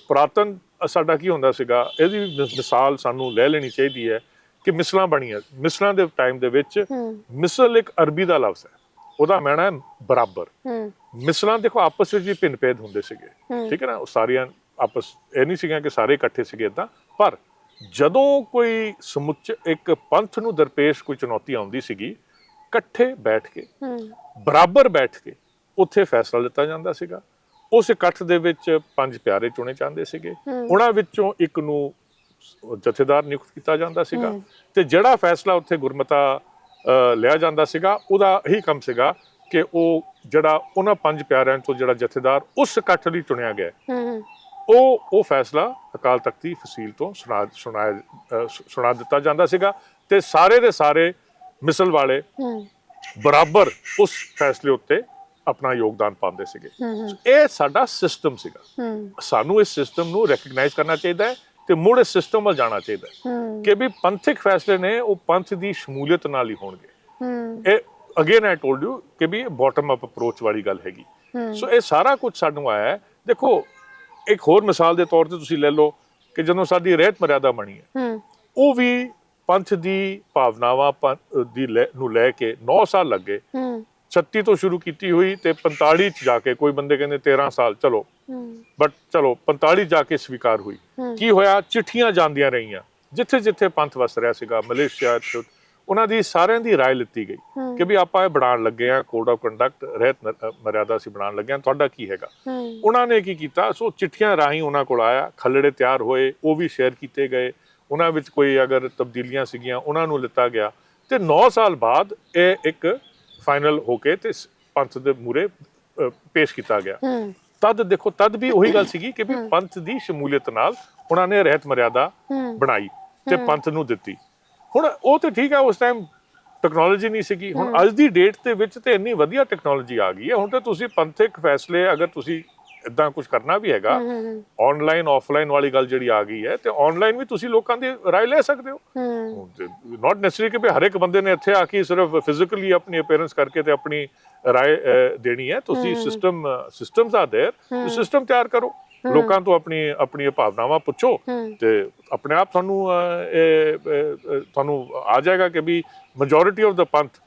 Speaker 2: ਪੁਰਾਤਨ ਸਾਡਾ ਕੀ ਹੁੰਦਾ ਸੀਗਾ ਇਹਦੀ ਮਿਸਾਲ ਸਾਨੂੰ ਲੈ ਲੈਣੀ ਚਾਹੀਦੀ ਹੈ। ਕਿ ਮਿਸਲਾਂ ਬਣੀਆਂ। ਮਿਸਲਾਂ ਦੇ ਟਾਈਮ ਦੇ ਵਿੱਚ ਮਿਸਲ ਇੱਕ ਅਰਬੀ ਦਾ ਲਫ਼ਜ਼ ਹੈ। ਉਹਦਾ ਮਾਇਨਾ ਹੈ ਬਰਾਬਰ। ਮਿਸਲਾਂ ਦੇਖੋ ਆਪਸ ਵਿੱਚ ਵੀ ਭਿੰਨ ਭੇਦ ਹੁੰਦੇ ਸੀਗੇ। ਠੀਕ ਹੈ ਨਾ? ਉਹ ਸਾਰੀਆਂ ਆਪਸ ਇਹ ਨਹੀਂ ਸੀਗੀਆਂ ਕਿ ਸਾਰੇ ਇਕੱਠੇ ਸੀਗੇ ਇਦਾਂ ਪਰ ਜਦੋਂ ਕੋਈ ਸਮੁੱਚ ਇੱਕ ਪੰਥ ਨੂੰ ਦਰਪੇਸ਼ ਕੋਈ ਚੁਣੌਤੀ ਆਉਂਦੀ ਸੀਗੀ ਇਕੱਠੇ ਬੈਠ ਕੇ ਬਰਾਬਰ ਬੈਠ ਕੇ ਉੱਥੇ ਫੈਸਲਾ ਲਿੱਤਾ ਜਾਂਦਾ ਸੀਗਾ। ਉਸ ਇਕੱਠ ਦੇ ਵਿੱਚ ਪੰਜ ਪਿਆਰੇ ਚੁਣੇ ਜਾਂਦੇ ਸੀਗੇ। ਉਹਨਾਂ ਵਿੱਚੋਂ ਇੱਕ ਨੂੰ ਜਥੇਦਾਰ ਨਿਯੁਕਤ ਕੀਤਾ ਜਾਂਦਾ ਸੀਗਾ। ਤੇ ਜਿਹੜਾ ਫੈਸਲਾ ਉੱਥੇ ਗੁਰਮਤਾ ਲਿਆ ਜਾਂਦਾ ਸੀਗਾ ਉਹਦਾ ਹੀ ਕੰਮ ਸੀਗਾ ਕਿ ਉਹ ਜਿਹੜਾ ਉਹਨਾਂ ਪੰਜ ਪਿਆਰਿਆਂ ਤੋਂ ਜਿਹੜਾ ਜਥੇਦਾਰ ਉਸ ਇਕੱਠ ਲਈ ਚੁਣਿਆ ਗਿਆ। ਉਹ ਉਹ ਫੈਸਲਾ ਅਕਾਲ ਤਖਤ ਦੀ ਫਸੀਲ ਤੋਂ ਸੁਣਾ ਸੁਣਾਇਆ ਸੁਣਾ ਦਿੱਤਾ ਜਾਂਦਾ ਸੀਗਾ ਤੇ ਸਾਰੇ ਦੇ ਸਾਰੇ ਮਿਸਲ ਵਾਲੇ ਬਰਾਬਰ ਉਸ ਫੈਸਲੇ ਉੱਤੇ ਆਪਣਾ ਯੋਗਦਾਨ ਪਾਉਂਦੇ ਸੀਗੇ। ਇਹ ਸਾਡਾ ਸਿਸਟਮ ਸੀਗਾ। ਸਾਨੂੰ ਇਸ ਸਿਸਟਮ ਨੂੰ ਰੈਕਗਨਾਈਜ਼ ਕਰਨਾ ਚਾਹੀਦਾ ਹੈ ਤੇ ਮੁੜ ਇਸ ਸਿਸਟਮ ਵੱਲ ਜਾਣਾ ਚਾਹੀਦਾ ਕਿ ਵੀ ਪੰਥਕ ਫੈਸਲੇ ਨੇ ਉਹ ਪੰਥ ਦੀ ਸ਼ਮੂਲੀਅਤ ਨਾਲ ਹੀ ਹੋਣਗੇ। ਇਹ ਅਗੇਨ ਆਈ ਟੋਲਡ ਯੂ ਕਿ ਵੀ ਬਾਟਮ ਅਪ ਅਪਰੋਚ ਵਾਲੀ ਗੱਲ ਹੈਗੀ। ਸੋ ਇਹ ਸਾਰਾ ਕੁਝ ਸਾਨੂੰ ਆਇਆ ਹੈ। ਦੇਖੋ ਇੱਕ ਹੋਰ ਮਿਸਾਲ ਦੇ ਤੌਰ ਤੇ ਤੁਸੀਂ ਲੈ ਲਓ ਕਿ ਜਦੋਂ ਸਾਡੀ ਰਹਿਤ ਮਰਿਆਦਾ ਬਣੀ ਹੈ ਉਹ ਵੀ ਪੰਥ ਦੀ ਭਾਵਨਾਵਾਂ ਦੀ ਨੂੰ ਲੈ ਕੇ 9 ਸਾਲ ਲੱਗੇ 36 ਤੋਂ ਸ਼ੁਰੂ ਕੀਤੀ ਹੋਈ ਤੇ 45 ਚ ਜਾ ਕੇ ਕੋਈ ਬੰਦੇ ਕਹਿੰਦੇ 13 ਸਾਲ ਚਲੋ
Speaker 1: ਹੂੰ
Speaker 2: ਬਟ ਚਲੋ 45 ਜਾ ਕੇ ਸਵੀਕਾਰ ਹੋਈ ਕੀ ਹੋਇਆ ਚਿੱਠੀਆਂ ਜਾਂਦੀਆਂ ਰਹੀਆਂ ਜਿੱਥੇ ਜਿੱਥੇ ਪੰਥ ਵਸ ਰਿਹਾ ਸੀਗਾ ਮਲੇਸ਼ੀਆ ਚ ਉਹਨਾਂ ਦੀ ਸਾਰਿਆਂ ਦੀ رائے ਲਿੱਤੀ ਗਈ ਕਿ ਵੀ ਆਪਾਂ ਇਹ ਬਣਾਉਣ ਲੱਗੇ ਆ ਕੋਡ ਆਫ ਕੰਡਕਟ ਰਹਿਤ ਮ- ਅ, ਮਰਿਆਦਾ ਸੀ ਬਣਾਉਣ ਲੱਗੇ ਆ ਤੁਹਾਡਾ ਕੀ ਹੈਗਾ
Speaker 1: ਹੂੰ
Speaker 2: ਉਹਨਾਂ ਨੇ ਕੀ ਕੀਤਾ ਸੋ ਚਿੱਠੀਆਂ ਰਾਹੀਂ ਉਹਨਾਂ ਕੋਲ ਆਇਆ ਖੱਲੜੇ ਤਿਆਰ ਹੋਏ ਉਹ ਵੀ ਸ਼ੇਅਰ ਕੀਤੇ ਗਏ ਉਹਨਾਂ ਵਿੱਚ ਕੋਈ ਅਗਰ ਤਬਦੀਲੀਆਂ ਸੀਗੀਆਂ ਉਹਨਾਂ ਨੂੰ ਲਿੱਤਾ ਗਿਆ ਤੇ 9 ਸਾਲ ਬਾਅਦ ਇਹ ਇੱਕ ਫਾਈਨਲ ਹੋ ਕੇ ਤੇ ਪੰਥ ਦੇ ਮੂਰੇ ਪੇਸ਼ ਕੀਤਾ ਗਿਆ। ਤਦ ਦੇਖੋ ਤਦ ਵੀ ਉਹੀ ਗੱਲ ਸੀਗੀ ਕਿ ਵੀ ਪੰਥ ਦੀ ਸ਼ਮੂਲੀਅਤ ਨਾਲ ਉਹਨਾਂ ਨੇ ਰਹਿਤ ਮਰਿਆਦਾ ਬਣਾਈ ਤੇ ਪੰਥ ਨੂੰ ਦਿੱਤੀ। ਹੁਣ ਉਹ ਤੇ ਠੀਕ ਹੈ ਉਸ ਟਾਈਮ ਟੈਕਨੋਲੋਜੀ ਨਹੀਂ ਸੀਗੀ। ਹੁਣ ਅੱਜ ਦੀ ਡੇਟ ਦੇ ਵਿੱਚ ਤੇ ਇੰਨੀ ਵਧੀਆ ਟੈਕਨੋਲੋਜੀ ਆ ਗਈ ਹੈ। ਹੁਣ ਤੇ ਤੁਸੀਂ ਪੰਥਕ ਫੈਸਲੇ ਅਗਰ ਤੁਸੀਂ ਇਦਾਂ ਕੁਝ ਕਰਨਾ ਵੀ ਹੈਗਾ। ਆਨਲਾਈਨ ਆਫਲਾਈਨ ਵਾਲੀ ਗੱਲ ਜਿਹੜੀ ਆ ਗਈ ਹੈ ਤੇ ਆਨਲਾਈਨ ਵੀ ਤੁਸੀਂ ਲੋਕਾਂ ਦੀ رائے ਲੈ ਸਕਦੇ ਹੋ। ਨਾਟ ਨੈਸੈਸਰੀ ਕਿ ਵੀ ਹਰ ਇੱਕ ਬੰਦੇ ਨੇ ਇੱਥੇ ਆ ਕੇ ਸਿਰਫ ਫਿਜ਼ੀਕਲੀ ਆਪਣੀ ਅਪੀਅਰੈਂਸ ਕਰਕੇ ਤੇ ਆਪਣੀ رائے ਦੇਣੀ ਹੈ। ਤੁਸੀਂ ਸਿਸਟਮ ਸਿਸਟਮਸ ਆ ਦੇਰ ਸਿਸਟਮ ਤਿਆਰ ਕਰੋ। ਲੋਕਾਂ ਤੋਂ ਆਪਣੀ ਆਪਣੀ ਭਾਵਨਾਵਾਂ ਪੁੱਛੋ। ਤੇ ਆਪਣੇ ਆਪ ਤੁਹਾਨੂੰ ਤੁਹਾਨੂੰ ਆ ਜਾਏਗਾ ਕਿ ਵੀ ਮੈਜੋਰਿਟੀ ਆਫ ਦਾ ਪੰਥ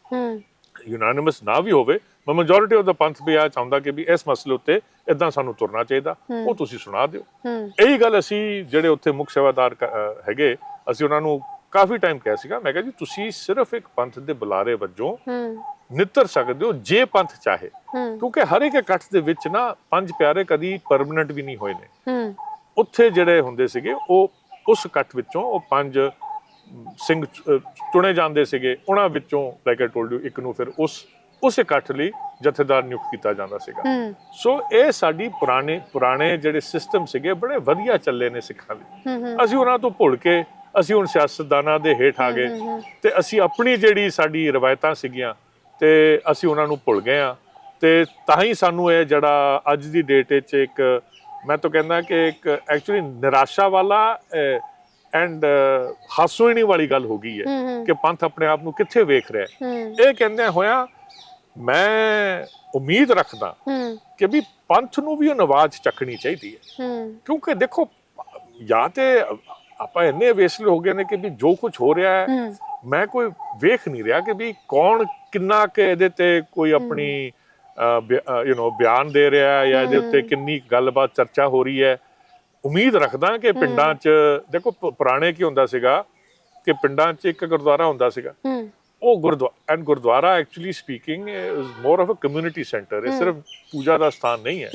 Speaker 2: ਯੂਨਾਨਿਮਸ ਨਾ ਵੀ ਹੋਵੇ ਮੈਂ ਮੈਜੋਰਿਟੀ ਆਫ ਦਾ ਪੰਥ ਵੀ ਆ ਚਾਹੁੰਦਾ ਕਿ ਵੀ ਇਸ ਮਸਲੇ ਉੱਤੇ ਇਦਾਂ ਸਾਨੂੰ ਤੁਰਨਾ ਚਾਹੀਦਾ। ਉਹ ਤੁਸੀਂ ਸੁਣਾ ਦਿਓ। ਇਹੀ ਗੱਲ ਅਸੀਂ ਜਿਹੜੇ ਉੱਥੇ ਮੁੱਖ ਸੇਵਾਦਾਰ ਹੈਗੇ ਅਸੀਂ ਉਹਨਾਂ ਨੂੰ ਕਾਫੀ ਟਾਈਮ ਕਿਹਾ ਸੀਗਾ। ਮੈਂ ਕਿਹਾ ਜੀ ਤੁਸੀਂ ਸਿਰਫ ਇੱਕ ਪੰਥ ਦੇ ਬੁਲਾਰੇ ਵਜੋਂ ਨਿੱਤਰ ਸਕਦੇ ਹੋ ਜੇ ਪੰਥ ਚਾਹੇ। ਕਿਉਂਕਿ ਹਰ ਇੱਕ ਇਕੱਠ ਦੇ ਵਿੱਚ ਨਾ ਪੰਜ ਪਿਆਰੇ ਕਦੀ ਪਰਮਨੈਂਟ ਵੀ ਨਹੀਂ ਹੋਏ ਨੇ। ਉੱਥੇ ਜਿਹੜੇ ਹੁੰਦੇ ਸੀਗੇ ਉਹ ਉਸ ਇਕੱਠ ਵਿੱਚੋਂ ਉਹ ਪੰਜ ਸਿੰਘ ਚ- ਚੁਣੇ ਜਾਂਦੇ ਸੀਗੇ ਉਹਨਾਂ ਵਿੱਚੋਂ ਲਾਈਕ ਆਈ ਟੋਲਡ ਯੂ ਇੱਕ ਨੂੰ ਫਿਰ ਉਸ ਉਸ ਇਕੱਠ ਲਈ ਜਥੇਦਾਰ ਨਿਯੁਕਤ ਕੀਤਾ ਜਾਂਦਾ ਸੀਗਾ। ਸੋ ਇਹ ਸਾਡੀ ਪੁਰਾਣੇ ਪੁਰਾਣੇ ਜਿਹੜੇ ਸਿਸਟਮ ਸੀਗੇ ਬੜੇ ਵਧੀਆ ਚੱਲੇ ਨੇ ਸਿੱਖਾਂ ਦੇ। ਅਸੀਂ ਉਹਨਾਂ ਤੋਂ ਭੁੱਲ ਕੇ ਅਸੀਂ ਹੁਣ ਸਿਆਸਤਦਾਨਾਂ ਦੇ ਹੇਠ ਆ ਗਏ ਤੇ ਅਸੀਂ ਆਪਣੀ ਜਿਹੜੀ ਸਾਡੀ ਰਵਾਇਤਾਂ ਸੀਗੀਆਂ ਤੇ ਅਸੀਂ ਉਹਨਾਂ ਨੂੰ ਭੁੱਲ ਗਏ ਆ ਤੇ ਤਾਂ ਹੀ ਸਾਨੂੰ ਇਹ ਜਿਹੜਾ ਅੱਜ ਦੀ ਡੇਟ ਵਿੱਚ ਇੱਕ ਮੈਂ ਤਾਂ ਕਹਿੰਦਾ ਕਿ ਇੱਕ ਐਕਚੁਅਲੀ ਨਿਰਾਸ਼ਾ ਵਾਲਾ ਐਂਡ ਹਾਸੋਹੀਣੀ ਵਾਲੀ ਗੱਲ ਹੋ ਗਈ ਹੈ ਕਿ ਪੰਥ ਆਪਣੇ ਆਪ ਨੂੰ ਕਿੱਥੇ ਵੇਖ ਰਿਹਾ ਇਹ ਕਹਿੰਦੇ ਹੋਇਆ ਮੈਂ ਉਮੀਦ ਰੱਖਦਾ ਕਿ ਵੀ ਪੰਥ ਨੂੰ ਵੀ ਉਹ ਨਵਾਜ਼ ਚੱਕਣੀ ਚਾਹੀਦੀ ਹੈ। ਕਿਉਂਕਿ ਦੇਖੋ ਜਾਂ ਤੇ ਆਪਾਂ ਇੰਨੇ ਵੇਸਲੇ ਹੋ ਗਏ ਨੇ ਕਿ ਵੀ ਜੋ ਕੁਝ ਹੋ ਰਿਹਾ ਹੈ
Speaker 1: ਹੂੰ।
Speaker 2: ਮੈਂ ਕੋਈ ਵੇਖ ਨਹੀਂ ਰਿਹਾ ਕਿ ਵੀ ਕੌਣ ਕਿੰਨਾ ਕਿ ਇਹਦੇ ਤੇ ਕੋਈ ਆਪਣੀ ਯੂ نو ਬਿਆਨ ਦੇ ਰਿਹਾ ਹੈ ਜਾਂ ਇਹਦੇ ਉੱਤੇ ਕਿੰਨੀ ਗੱਲਬਾਤ ਚਰਚਾ ਹੋ ਰਹੀ ਹੈ। ਉਮੀਦ ਰੱਖਦਾ ਕਿ ਪਿੰਡਾਂ 'ਚ ਦੇਖੋ ਪੁਰਾਣੇ ਕੀ ਹੁੰਦਾ ਸੀਗਾ ਕਿ ਪਿੰਡਾਂ 'ਚ ਇੱਕ ਗੁਰਦੁਆਰਾ ਹੁੰਦਾ ਸੀਗਾ। ਉਹ gurdwara and gurdwara actually speaking is more of a community centre ਇਹ ਸਿਰਫ ਪੂਜਾ ਦਾ ਸਥਾਨ ਨਹੀਂ ਹੈ।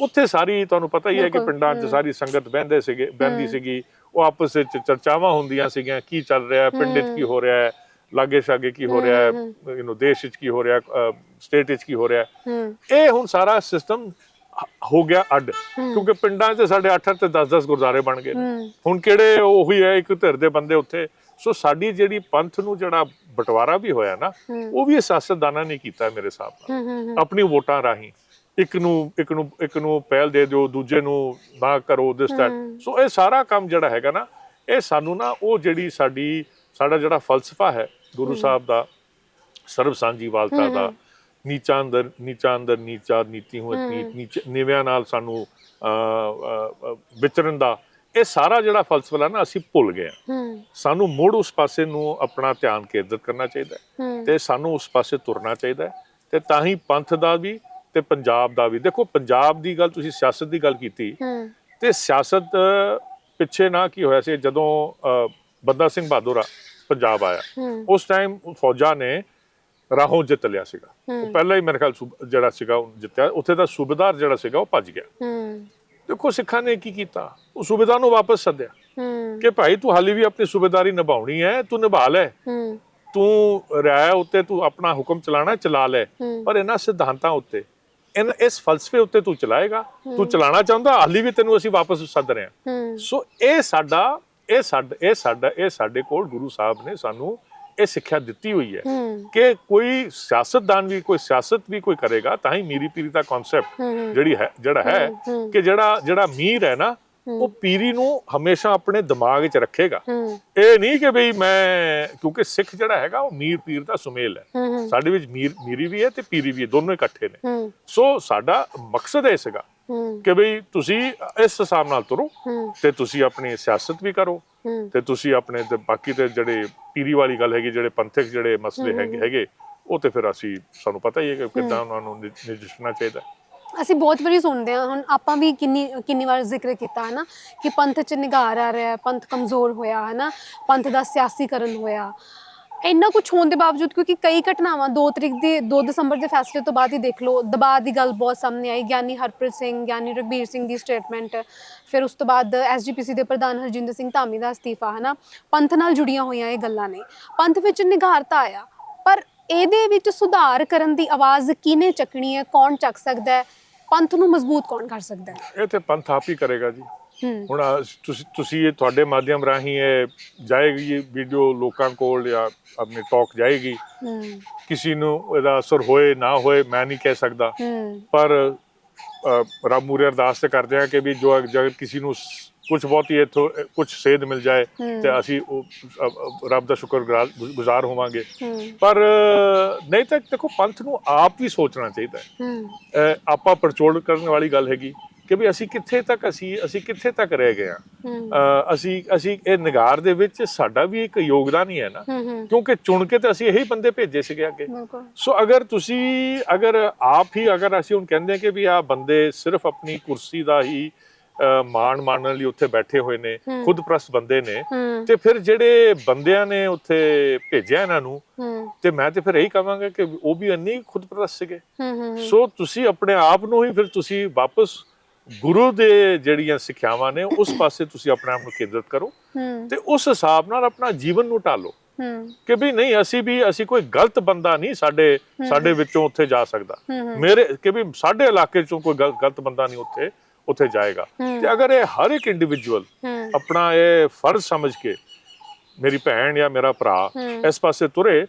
Speaker 2: ਉੱਥੇ ਸਾਰੀ ਤੁਹਾਨੂੰ ਪਤਾ ਹੀ ਹੈ ਕਿ ਪਿੰਡਾਂ 'ਚ ਸਾਰੀ ਸੰਗਤ ਬਹਿੰਦੇ ਸੀਗੇ ਬਹਿੰਦੀ ਸੀਗੀ ਉਹ ਆਪਸ ਵਿੱਚ ਚਰਚਾਵਾਂ ਹੁੰਦੀਆਂ ਸੀਗੀਆਂ ਕੀ ਚੱਲ ਰਿਹਾ ਹੈ ਪਿੰਡ 'ਚ ਕੀ ਹੋ। ਰਿਹਾ ਹੈ ਲਾਗੇ ਛਾਗੇ ਕੀ ਹੋ ਰਿਹਾ ਹੈ ਯੂ نو ਦੇਸ਼ ਵਿੱਚ ਕੀ ਹੋ ਰਿਹਾ ਹੈ ਸਟੇਟ ਵਿੱਚ ਕੀ ਹੋ ਰਿਹਾ ਇਹ ਹੁਣ ਸਾਰਾ ਸਿਸਟਮ ਹੋ ਗਿਆ ਅੱਡ। ਕਿਉਂਕਿ ਪਿੰਡਾਂ 'ਚ ਸਾਡੇ 8 ਤੇ 10-10 ਗੁਰਦਾਰੇ ਬਣ ਗਏ ਨੇ। ਹੁਣ ਕਿਹੜੇ ਉਹੀ ਹੈ ਇੱਕ ਧਿਰ ਦੇ ਬੰਦੇ ਉੱਥੇ। ਸੋ ਸਾਡੀ ਜਿਹੜੀ ਪੰਥ ਨੂੰ ਜਿਹੜਾ ਬਟਵਾਰਾ ਵੀ ਹੋਇਆ ਨਾ ਉਹ ਵੀ ਸਿਆਸਤਦਾਨਾਂ ਨੇ ਕੀਤਾ ਮੇਰੇ ਹਿਸਾਬ ਨਾਲ। ਆਪਣੀ ਵੋਟਾਂ ਰਾਹੀਂ। ਇੱਕ ਨੂੰ ਇੱਕ ਨੂੰ ਇੱਕ ਨੂੰ ਪਹਿਲ ਦੇ ਦਿਓ ਦੂਜੇ ਨੂੰ ਨਾ ਕਰੋ ਦਿਸ ਦੈਟ ਸੋ ਇਹ ਸਾਰਾ ਕੰਮ ਜਿਹੜਾ ਹੈਗਾ ਨਾ ਇਹ ਸਾਨੂੰ ਨਾ ਉਹ ਜਿਹੜੀ ਸਾਡੀ ਸਾਡਾ ਜਿਹੜਾ ਫਲਸਫਾ ਹੈ ਗੁਰੂ ਸਾਹਿਬ ਦਾ ਸਰਬ ਸਾਂਝੀਵਾਲਤਾ ਦਾ ਨੀਚਾ ਅੰਦਰ ਨੀਚਾ ਅੰਦਰ ਨੀਚਾ ਨੀਤੀ ਹੋਏ ਨੀਚ ਨਿਵਿਆਂ ਨਾਲ ਸਾਨੂੰ ਵਿਚਰਨ ਦਾ ਇਹ ਸਾਰਾ ਜਿਹੜਾ ਫਲਸਫਾ ਹੈ ਨਾ ਅਸੀਂ ਭੁੱਲ ਗਏ ਹਾਂ।
Speaker 1: ਹੂੰ।
Speaker 2: ਸਾਨੂੰ ਮੁੜ ਉਸ ਪਾਸੇ ਨੂੰ ਆਪਣਾ ਧਿਆਨ ਕੇਂਦਰਿਤ ਕਰਨਾ ਚਾਹੀਦਾ ਹੈ
Speaker 1: ਹੂੰ।
Speaker 2: ਤੇ ਸਾਨੂੰ ਉਸ ਪਾਸੇ ਤੁਰਨਾ ਚਾਹੀਦਾ ਹੈ ਤੇ ਤਾਂ ਹੀ ਪੰਥ ਦਾ ਵੀ ਤੇ ਪੰਜਾਬ ਦਾ ਵੀ। ਦੇਖੋ ਪੰਜਾਬ ਦੀ ਗੱਲ ਤੁਸੀਂ ਸਿਆਸਤ ਦੀ ਗੱਲ ਕੀਤੀ
Speaker 1: ਹੂੰ।
Speaker 2: ਤੇ ਸਿਆਸਤ ਪਿੱਛੇ ਨਾ ਕੀ ਹੋਇਆ ਸੀ ਜਦੋਂ ਬੰਦਾ ਸਿੰਘ ਬਹਾਦਰ ਪੰਜਾਬ ਆਇਆ।
Speaker 1: ਹੂੰ।
Speaker 2: ਉਸ ਟਾਈਮ ਫੌਜਾਂ ਨੇ ਰਾਹੋਂ ਜਿੱਤ ਲਿਆ ਸੀਗਾ। ਉਹ ਪਹਿਲਾਂ ਹੀ ਮੇਰੇ ਖਿਆਲ ਜਿਹੜਾ ਸੀਗਾ ਉਹ ਜਿੱਤਿਆ। ਉੱਥੇ ਦਾ ਸੂਬੇਦਾਰ ਜਿਹੜਾ ਸੀਗਾ ਉਹ ਭੱਜ ਗਿਆ।
Speaker 1: ਹੂੰ।
Speaker 2: ਦੇਖੋ ਸਿੱਖਾਂ ਨੇ ਕੀ ਕੀਤਾ? ਉਹ ਸੂਬੇਦਾਰ ਨੂੰ ਵਾਪਸ ਸੱਦਿਆ
Speaker 1: ਹੂੰ।
Speaker 2: ਕਿ ਭਾਈ ਤੂੰ ਹਾਲੀ ਵੀ ਆਪਣੀ ਸੂਬੇਦਾਰੀ ਨਿਭਾਉਣੀ ਹੈ ਤੂੰ ਨਿਭਾ ਲੈ।
Speaker 1: ਹੂੰ।
Speaker 2: ਤੂੰ ਰਾਇ ਉੱਤੇ ਤੂੰ ਆਪਣਾ ਹੁਕਮ ਚਲਾਣਾ ਚਲਾ ਲੈ। ਪਰ ਇਹਨਾਂ ਸਿਧਾਂਤਾਂ ਉੱਤੇ ਇਨ ਇਸ ਫਲਸਫੇ ਉੱਤੇ ਤੂੰ ਚਲਾਏਗਾ। ਤੂੰ ਚਲਾਣਾ ਚਾਹੁੰਦਾ ਹਾਲੀ ਵੀ ਤੈਨੂੰ ਅਸੀਂ ਵਾਪਸ ਸੱਦ ਰਹੇ ਹਾਂ।
Speaker 1: ਹੂੰ।
Speaker 2: ਸੋ ਇਹ ਸਾਡਾ ਇਹ ਸਾਡਾ ਇਹ ਸਾਡਾ ਇਹ ਸਾਡੇ ਕੋਲ ਗੁਰੂ ਸਾਹਿਬ ਨੇ ਸਾਨੂੰ ਇਹ ਸਿੱਖਿਆ ਦਿੱਤੀ ਹੋਈ ਹੈ ਕਿ ਕੋਈ ਸਿਆਸਤਦਾਨ ਵੀ ਕੋਈ ਸਿਆਸਤ ਵੀ ਕੋਈ ਕਰੇਗਾ ਤਾਂ ਹੀ ਮੀਰੀ ਪੀਰੀ ਦਾ ਕਨਸੈਪਟ ਜਿਹੜੀ ਹੈ ਜਿਹੜਾ ਹੈ। ਕਿ ਜਿਹੜਾ ਜਿਹੜਾ ਮੀਰ ਹੈ ਨਾ ਉਹ ਪੀਰੀ ਨੂੰ ਹਮੇਸ਼ਾ ਆਪਣੇ ਦਿਮਾਗ 'ਚ ਰੱਖੇਗਾ। ਇਹ ਨਹੀਂ ਕਿ ਬਈ ਮੈਂ ਕਿਉਂਕਿ ਸਿੱਖ ਜਿਹੜਾ ਹੈਗਾ ਉਹ ਮੀਰ ਪੀਰ ਦਾ ਸੁਮੇਲ ਹੈ। ਸਾਡੇ ਵਿੱਚ ਮੀਰ ਮੀਰੀ ਵੀ ਹੈ ਤੇ ਪੀਰੀ ਵੀ ਹੈ ਦੋਨੋਂ ਇਕੱਠੇ ਨੇ। ਸੋ ਸਾਡਾ ਮਕਸਦ ਇਹ ਸੀਗਾ ਕਿ ਬਈ ਤੁਸੀਂ ਇਸ ਹਿਸਾਬ ਨਾਲ ਤੁਰੋ ਤੇ ਤੁਸੀਂ ਆਪਣੀ ਸਿਆਸਤ ਵੀ ਕਰੋ ਤੇ ਤੁਸੀਂ ਆਪਣੇ ਤੇ ਬਾਕੀ ਤੇ ਜਿਹੜੇ ਪੀਰੀ ਵਾਲੀ ਗੱਲ ਹੈਗੀ ਜਿਹੜੇ ਪੰਥਕ ਜਿਹੜੇ ਮਸਲੇ ਹੈਗੇ ਹੈਗੇ ਉਹ ਤੇ ਫਿਰ ਅਸੀਂ ਸਾਨੂੰ ਪਤਾ ਹੀ ਹੈ ਕਿ ਕਿੱਦਾਂ ਉਹਨਾਂ ਨੂੰ ਨਿ- ਨਜਿੱਠਣਾ ਚਾਹੀਦਾ।
Speaker 1: ਅਸੀਂ ਬਹੁਤ ਵਾਰੀ ਸੁਣਦੇ ਹਾਂ ਹੁਣ ਆਪਾਂ ਵੀ ਕਿੰਨੀ ਕਿੰਨੀ ਵਾਰ ਜ਼ਿਕਰ ਕੀਤਾ ਹੈ ਨਾ ਕਿ ਪੰਥ ਚ ਨਿਗਾਰ ਆ ਰਿਹਾ ਹੈ ਪੰਥ ਕਮਜ਼ੋਰ ਹੋਇਆ ਹੈ ਨਾ ਪੰਥ ਦਾ ਸਿਆਸੀਕਰਨ ਹੋਇਆ। ਇੰਨਾ ਕੁਝ ਹੋਣ ਦੇ ਬਾਵਜੂਦ ਕਿਉਂਕਿ ਕਈ ਘਟਨਾਵਾਂ 2 ਤਰੀਕ ਦੇ 2 ਦਸੰਬਰ ਦੇ ਫੈਸਲੇ ਤੋਂ ਬਾਅਦ ਹੀ ਦੇਖ ਲਓ ਦਬਾਅ ਦੀ ਗੱਲ ਬਹੁਤ ਸਾਹਮਣੇ ਆਈ, ਗਿਆਨੀ ਹਰਪ੍ਰੀਤ ਸਿੰਘ, ਗਿਆਨੀ ਰਘਬੀਰ ਸਿੰਘ ਦੀ ਸਟੇਟਮੈਂਟ ਫਿਰ ਉਸ ਤੋਂ ਬਾਅਦ ਐਸਜੀਪੀਸੀ ਦੇ ਪ੍ਰਧਾਨ ਹਰਜਿੰਦਰ ਸਿੰਘ ਧਾਮੀ ਦਾ ਅਸਤੀਫਾ ਹੈ ਨਾ ਪੰਥ ਨਾਲ ਜੁੜੀਆਂ ਹੋਈਆਂ ਇਹ ਗੱਲਾਂ ਨੇ। ਪੰਥ ਵਿੱਚ ਨਿਗਾਰਤਾ ਆਇਆ, ਪਰ ਇਹਦੇ ਵਿੱਚ ਸੁਧਾਰ ਕਰਨ ਦੀ ਆਵਾਜ਼ ਕਿਹਨੇ ਚੱਕਣੀ ਹੈ? ਕੌਣ ਚੱਕ ਸਕਦਾ ਹੈ? ਪੰਥ ਨੂੰ ਮਜ਼ਬੂਤ ਕੌਣ ਕਰ ਸਕਦਾ ਹੈ?
Speaker 2: ਇਹ ਤੇ ਪੰਥ ਆਪ ਹੀ ਕਰੇਗਾ ਜੀ। ਹੁਣ ਤੁਸੀਂ ਤੁਸੀਂ ਇਹ ਤੁਹਾਡੇ ਮਾਧਿਅਮ ਰਾਹੀਂ ਇਹ ਜਾਏਗੀ ਇਹ ਵੀਡੀਓ ਲੋਕਾਂ ਕੋਲ ਜਾਂ ਆਪਣੀ ਟਾਕ ਜਾਏਗੀ।
Speaker 1: ਹੂੰ।
Speaker 2: ਕਿਸੇ ਨੂੰ ਇਹਦਾ ਅਸਰ ਹੋਏ ਨਾ ਹੋਏ ਮੈਂ ਨਹੀਂ ਕਹਿ ਸਕਦਾ।
Speaker 1: ਹੂੰ।
Speaker 2: ਪਰ ਰੱਬ ਮੂਰੇ ਅਰਦਾਸ ਤੇ ਕਰਦੇ ਆ ਕਿ ਵੀ ਜੋ ਜਦ ਕਿਸੇ ਨੂੰ ਕੁਝ ਬਹੁਤੀ ਇਥੋਂ ਕੁਝ ਸੇਧ ਮਿਲ ਜਾਏ
Speaker 1: ਹੂੰ।
Speaker 2: ਤੇ ਅਸੀਂ ਉਹ ਰੱਬ ਦਾ ਸ਼ੁਕਰਗੁਜ਼ਾਰ ਗੁਜ਼ਾਰ ਹੋਵਾਂਗੇ।
Speaker 1: ਹੂੰ।
Speaker 2: ਪਰ ਨਹੀਂ ਤਾਂ ਦੇਖੋ ਪੰਥ ਨੂੰ ਆਪ ਵੀ ਸੋਚਣਾ ਚਾਹੀਦਾ ਹੈ।
Speaker 1: ਹੂੰ।
Speaker 2: ਆਪਾਂ ਪਰਚੋੜ ਕਰਨ ਵਾਲੀ ਗੱਲ ਹੈਗੀ। ਕਿ ਵੀ ਅਸੀਂ ਕਿੱਥੇ ਤੱਕ ਅਸੀਂ ਅਸੀਂ ਕਿੱਥੇ ਤੱਕ ਰਹਿ ਗਏ ਆ ਅਸੀਂ ਅਸੀਂ ਇਹ ਨਿਗਾਰ ਦੇ ਵਿੱਚ ਸਾਡਾ ਵੀ ਇੱਕ ਯੋਗਦਾਨ ਹੀ ਹੈ ਨਾ। ਕਿਉਂਕਿ ਚੁਣ ਕੇ ਤਾਂ ਅਸੀਂ ਇਹੀ ਬੰਦੇ ਭੇਜੇ ਸੀਗੇ ਅੱਗੇ। ਸੋ ਅਗਰ ਤੁਸੀਂ ਅਗਰ ਆਪ ਹੀ ਅਗਰ ਅਸੀਂ ਹੁਣ ਕਹਿੰਦੇ ਕਿ ਵੀ ਆ ਬੰਦੇ ਸਿਰਫ ਆਪਣੀ ਕੁਰਸੀ ਦਾ ਹੀ ਮਾਣ ਮਾਣਨ ਲਈ ਉੱਥੇ ਬੈਠੇ ਹੋਏ ਨੇ
Speaker 1: ਹੂੰ।
Speaker 2: ਖੁਦਪ੍ਰਸਤ ਬੰਦੇ ਨੇ ਤੇ ਫਿਰ ਜਿਹੜੇ ਬੰਦਿਆਂ ਨੇ ਉੱਥੇ ਭੇਜਿਆ ਇਹਨਾਂ ਨੂੰ ਤੇ ਮੈਂ ਤੇ ਫਿਰ ਇਹੀ ਕਹਾਂਗਾ ਕਿ ਉਹ ਵੀ ਇੰਨੇ ਹੀ ਖੁਦਪ੍ਰਸਤ ਸੀਗੇ। ਸੋ ਤੁਸੀਂ ਆਪਣੇ ਆਪ ਨੂੰ ਹੀ ਫਿਰ ਤੁਸੀਂ ਵਾਪਸ ਗੁਰੂ ਦੇ ਜਿਹੜੀਆਂ ਸਿੱਖਿਆਵਾਂ ਨੇ ਉਸ ਪਾਸੇ ਤੁਸੀਂ ਆਪਣੇ ਆਪ ਨੂੰ ਕੇਂਦਰਿਤ ਕਰੋ ਤੇ ਉਸ ਹਿਸਾਬ ਨਾਲ ਆਪਣਾ ਜੀਵਨ ਨੂੰ ਢਾਲੋ। ਕਿ ਵੀ ਨਹੀਂ ਅਸੀਂ ਵੀ ਅਸੀਂ ਕੋਈ ਗਲਤ ਬੰਦਾ ਨਹੀਂ ਸਾਡੇ ਸਾਡੇ ਵਿੱਚੋਂ ਉੱਥੇ ਜਾ ਸਕਦਾ। ਮੇਰੇ ਕਿ ਵੀ ਸਾਡੇ ਇਲਾਕੇ ਚੋਂ ਕੋਈ ਗਲ- ਗਲਤ ਬੰਦਾ ਨਹੀਂ ਉੱਥੇ ਉੱਥੇ ਜਾਏਗਾ। ਤੇ ਅਗਰ ਇਹ ਹਰ ਇੱਕ ਇੰਡੀਵਿਜੂਅਲ ਆਪਣਾ ਇਹ ਫਰਜ਼ ਸਮਝ ਕੇ ਮੇਰੀ ਭੈਣ ਜਾਂ ਮੇਰਾ ਭਰਾ। ਇਸ ਪਾਸੇ ਤੁਰੇ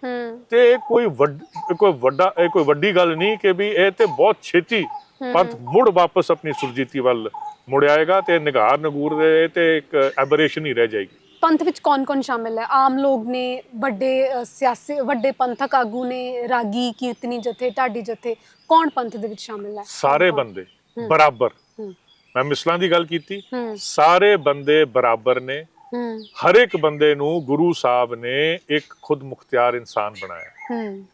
Speaker 2: ਤੇ ਕੋਈ ਵੱਡ- ਕੋਈ ਵੱਡਾ ਕੋਈ ਵੱਡੀ ਗੱਲ ਨਹੀਂ ਕਿ ਵੀ ਇਹ ਤੇ ਬਹੁਤ ਛੇਤੀ ਪੰਥ ਮੁੜ ਵਾਪਸ ਆਪਣੀ ਸੁਰਜੀਤੀ ਵੱਲ ਮੁੜ ਆਏਗਾ ਤੇ ਨਿਗਾਰ ਨਗੂਰ ਦੇ ਤੇ ਇੱਕ ਐਬਰੇਸ਼ਨ ਹੀ ਰਹਿ ਜਾਏਗੀ।
Speaker 1: ਪੰਥ ਵਿੱਚ ਕੌਣ-ਕੌਣ ਸ਼ਾਮਿਲ ਹੈ? ਆਮ ਲੋਕ ਨੇ ਵੱਡੇ ਸਿਆਸੀ ਵੱਡੇ ਪੰਥਕ ਆਗੂ ਨੇ ਰਾਗੀ ਕੀਰਤਨੀ ਜਥੇ ਢਾਡੀ ਜਥੇ ਕੌਣ ਪੰਥ ਦੇ ਵਿੱਚ ਸ਼ਾਮਿਲ ਹੈ?
Speaker 2: ਸਾਰੇ ਬੰਦੇ ਬਰਾਬਰ। ਮੈਂ ਮਿਸਲਾਂ ਦੀ ਗੱਲ ਕੀਤੀ। ਸਾਰੇ ਬੰਦੇ ਬਰਾਬਰ ਨੇ। ਹਰ ਇੱਕ ਬੰਦੇ ਨੂੰ ਗੁਰੂ ਸਾਹਿਬ ਨੇ ਇੱਕ ਖੁਦ ਮੁਖਤਿਆਰ ਇਨਸਾਨ ਬਣਾਇਆ।
Speaker 1: ਹੂੰ।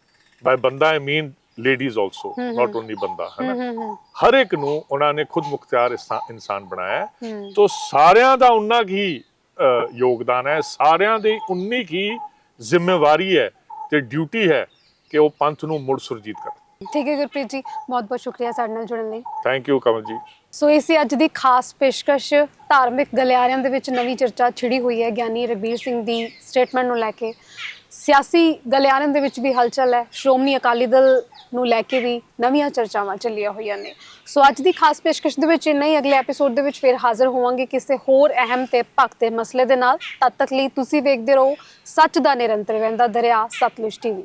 Speaker 2: ਬਾਈ ਬੰਦਾ I mean ladies
Speaker 1: also
Speaker 2: not only ਬੰਦਾ ਹੈ ਨਾ? ਹਰ ਇੱਕ ਨੂੰ ਉਹਨਾਂ ਨੇ ਖੁਦ ਮੁਖਤਿਆਰ ਇਨਸਾ- ਇਨਸਾਨ ਬਣਾਇਆ ਤੋ ਸਾਰਿਆਂ ਦਾ ਉਨਾ ਅ, ਯੋਗਦਾਨ ਹੈ। ਸਾਰਿਆਂ ਦੀ ਉਨੀ ਹੀ ਜ਼ਿੰਮੇਵਾਰੀ ਹੈ ਤੇ ਡਿਊਟੀ ਹੈ ਕਿ ਉਹ ਪੰਥ ਨੂੰ ਮੁੜ ਸੁਰਜੀਤ ਕਰਨ।
Speaker 1: ਠੀਕ ਹੈ ਗੁਰਪ੍ਰੀਤ ਜੀ ਬਹੁਤ ਬਹੁਤ ਸ਼ੁਕਰੀਆ ਸਾਡੇ ਨਾਲ ਜੁੜਨ ਲਈ।
Speaker 2: Thank you Kamal ji.
Speaker 1: ਸੋ ਇਹ ਸੀ ਅੱਜ ਦੀ ਖਾਸ ਪੇਸ਼ਕਸ਼ ਧਾਰਮਿਕ ਗਲਿਆਰਿਆਂ ਦੇ ਵਿੱਚ ਨਵੀਂ ਚਰਚਾ ਛਿੜੀ ਹੋਈ ਹੈ ਗਿਆਨੀ ਰਗਬੀਰ ਸਿੰਘ ਦੀ ਸਟੇਟਮੈਂਟ ਨੂੰ ਲੈ ਕੇ। ਸਿਆਸੀ ਗਲਿਆਰਨ ਦੇ ਵਿੱਚ ਵੀ ਹਲਚਲ ਹੈ। ਸ਼੍ਰੋਮਣੀ ਅਕਾਲੀ ਦਲ ਨੂੰ ਲੈ ਕੇ ਵੀ ਨਵੀਆਂ ਚਰਚਾਵਾਂ ਚੱਲੀਆਂ ਹੋਈਆਂ ਨੇ। ਸੋ ਅੱਜ ਦੀ ਖਾਸ ਪੇਸ਼ਕਸ਼ ਦੇ ਵਿੱਚ ਇੰਨਾ ਹੀ ਅਗਲੇ ਐਪੀਸੋਡ ਦੇ ਵਿੱਚ ਫਿਰ ਹਾਜ਼ਰ ਹੋਵਾਂਗੇ ਕਿਸੇ ਹੋਰ ਅਹਿਮ ਤੇ ਭਗਤੇ ਮਸਲੇ ਦੇ ਨਾਲ। ਤਦ ਤੱਕ ਲਈ ਤੁਸੀਂ ਵੇਖਦੇ ਰਹੋ ਸੱਚ ਦਾ ਨਿਰੰਤਰ ਰਹਿੰਦਾ ਦਰਿਆ, ਸਤਲੁਜ ਟੀਵੀ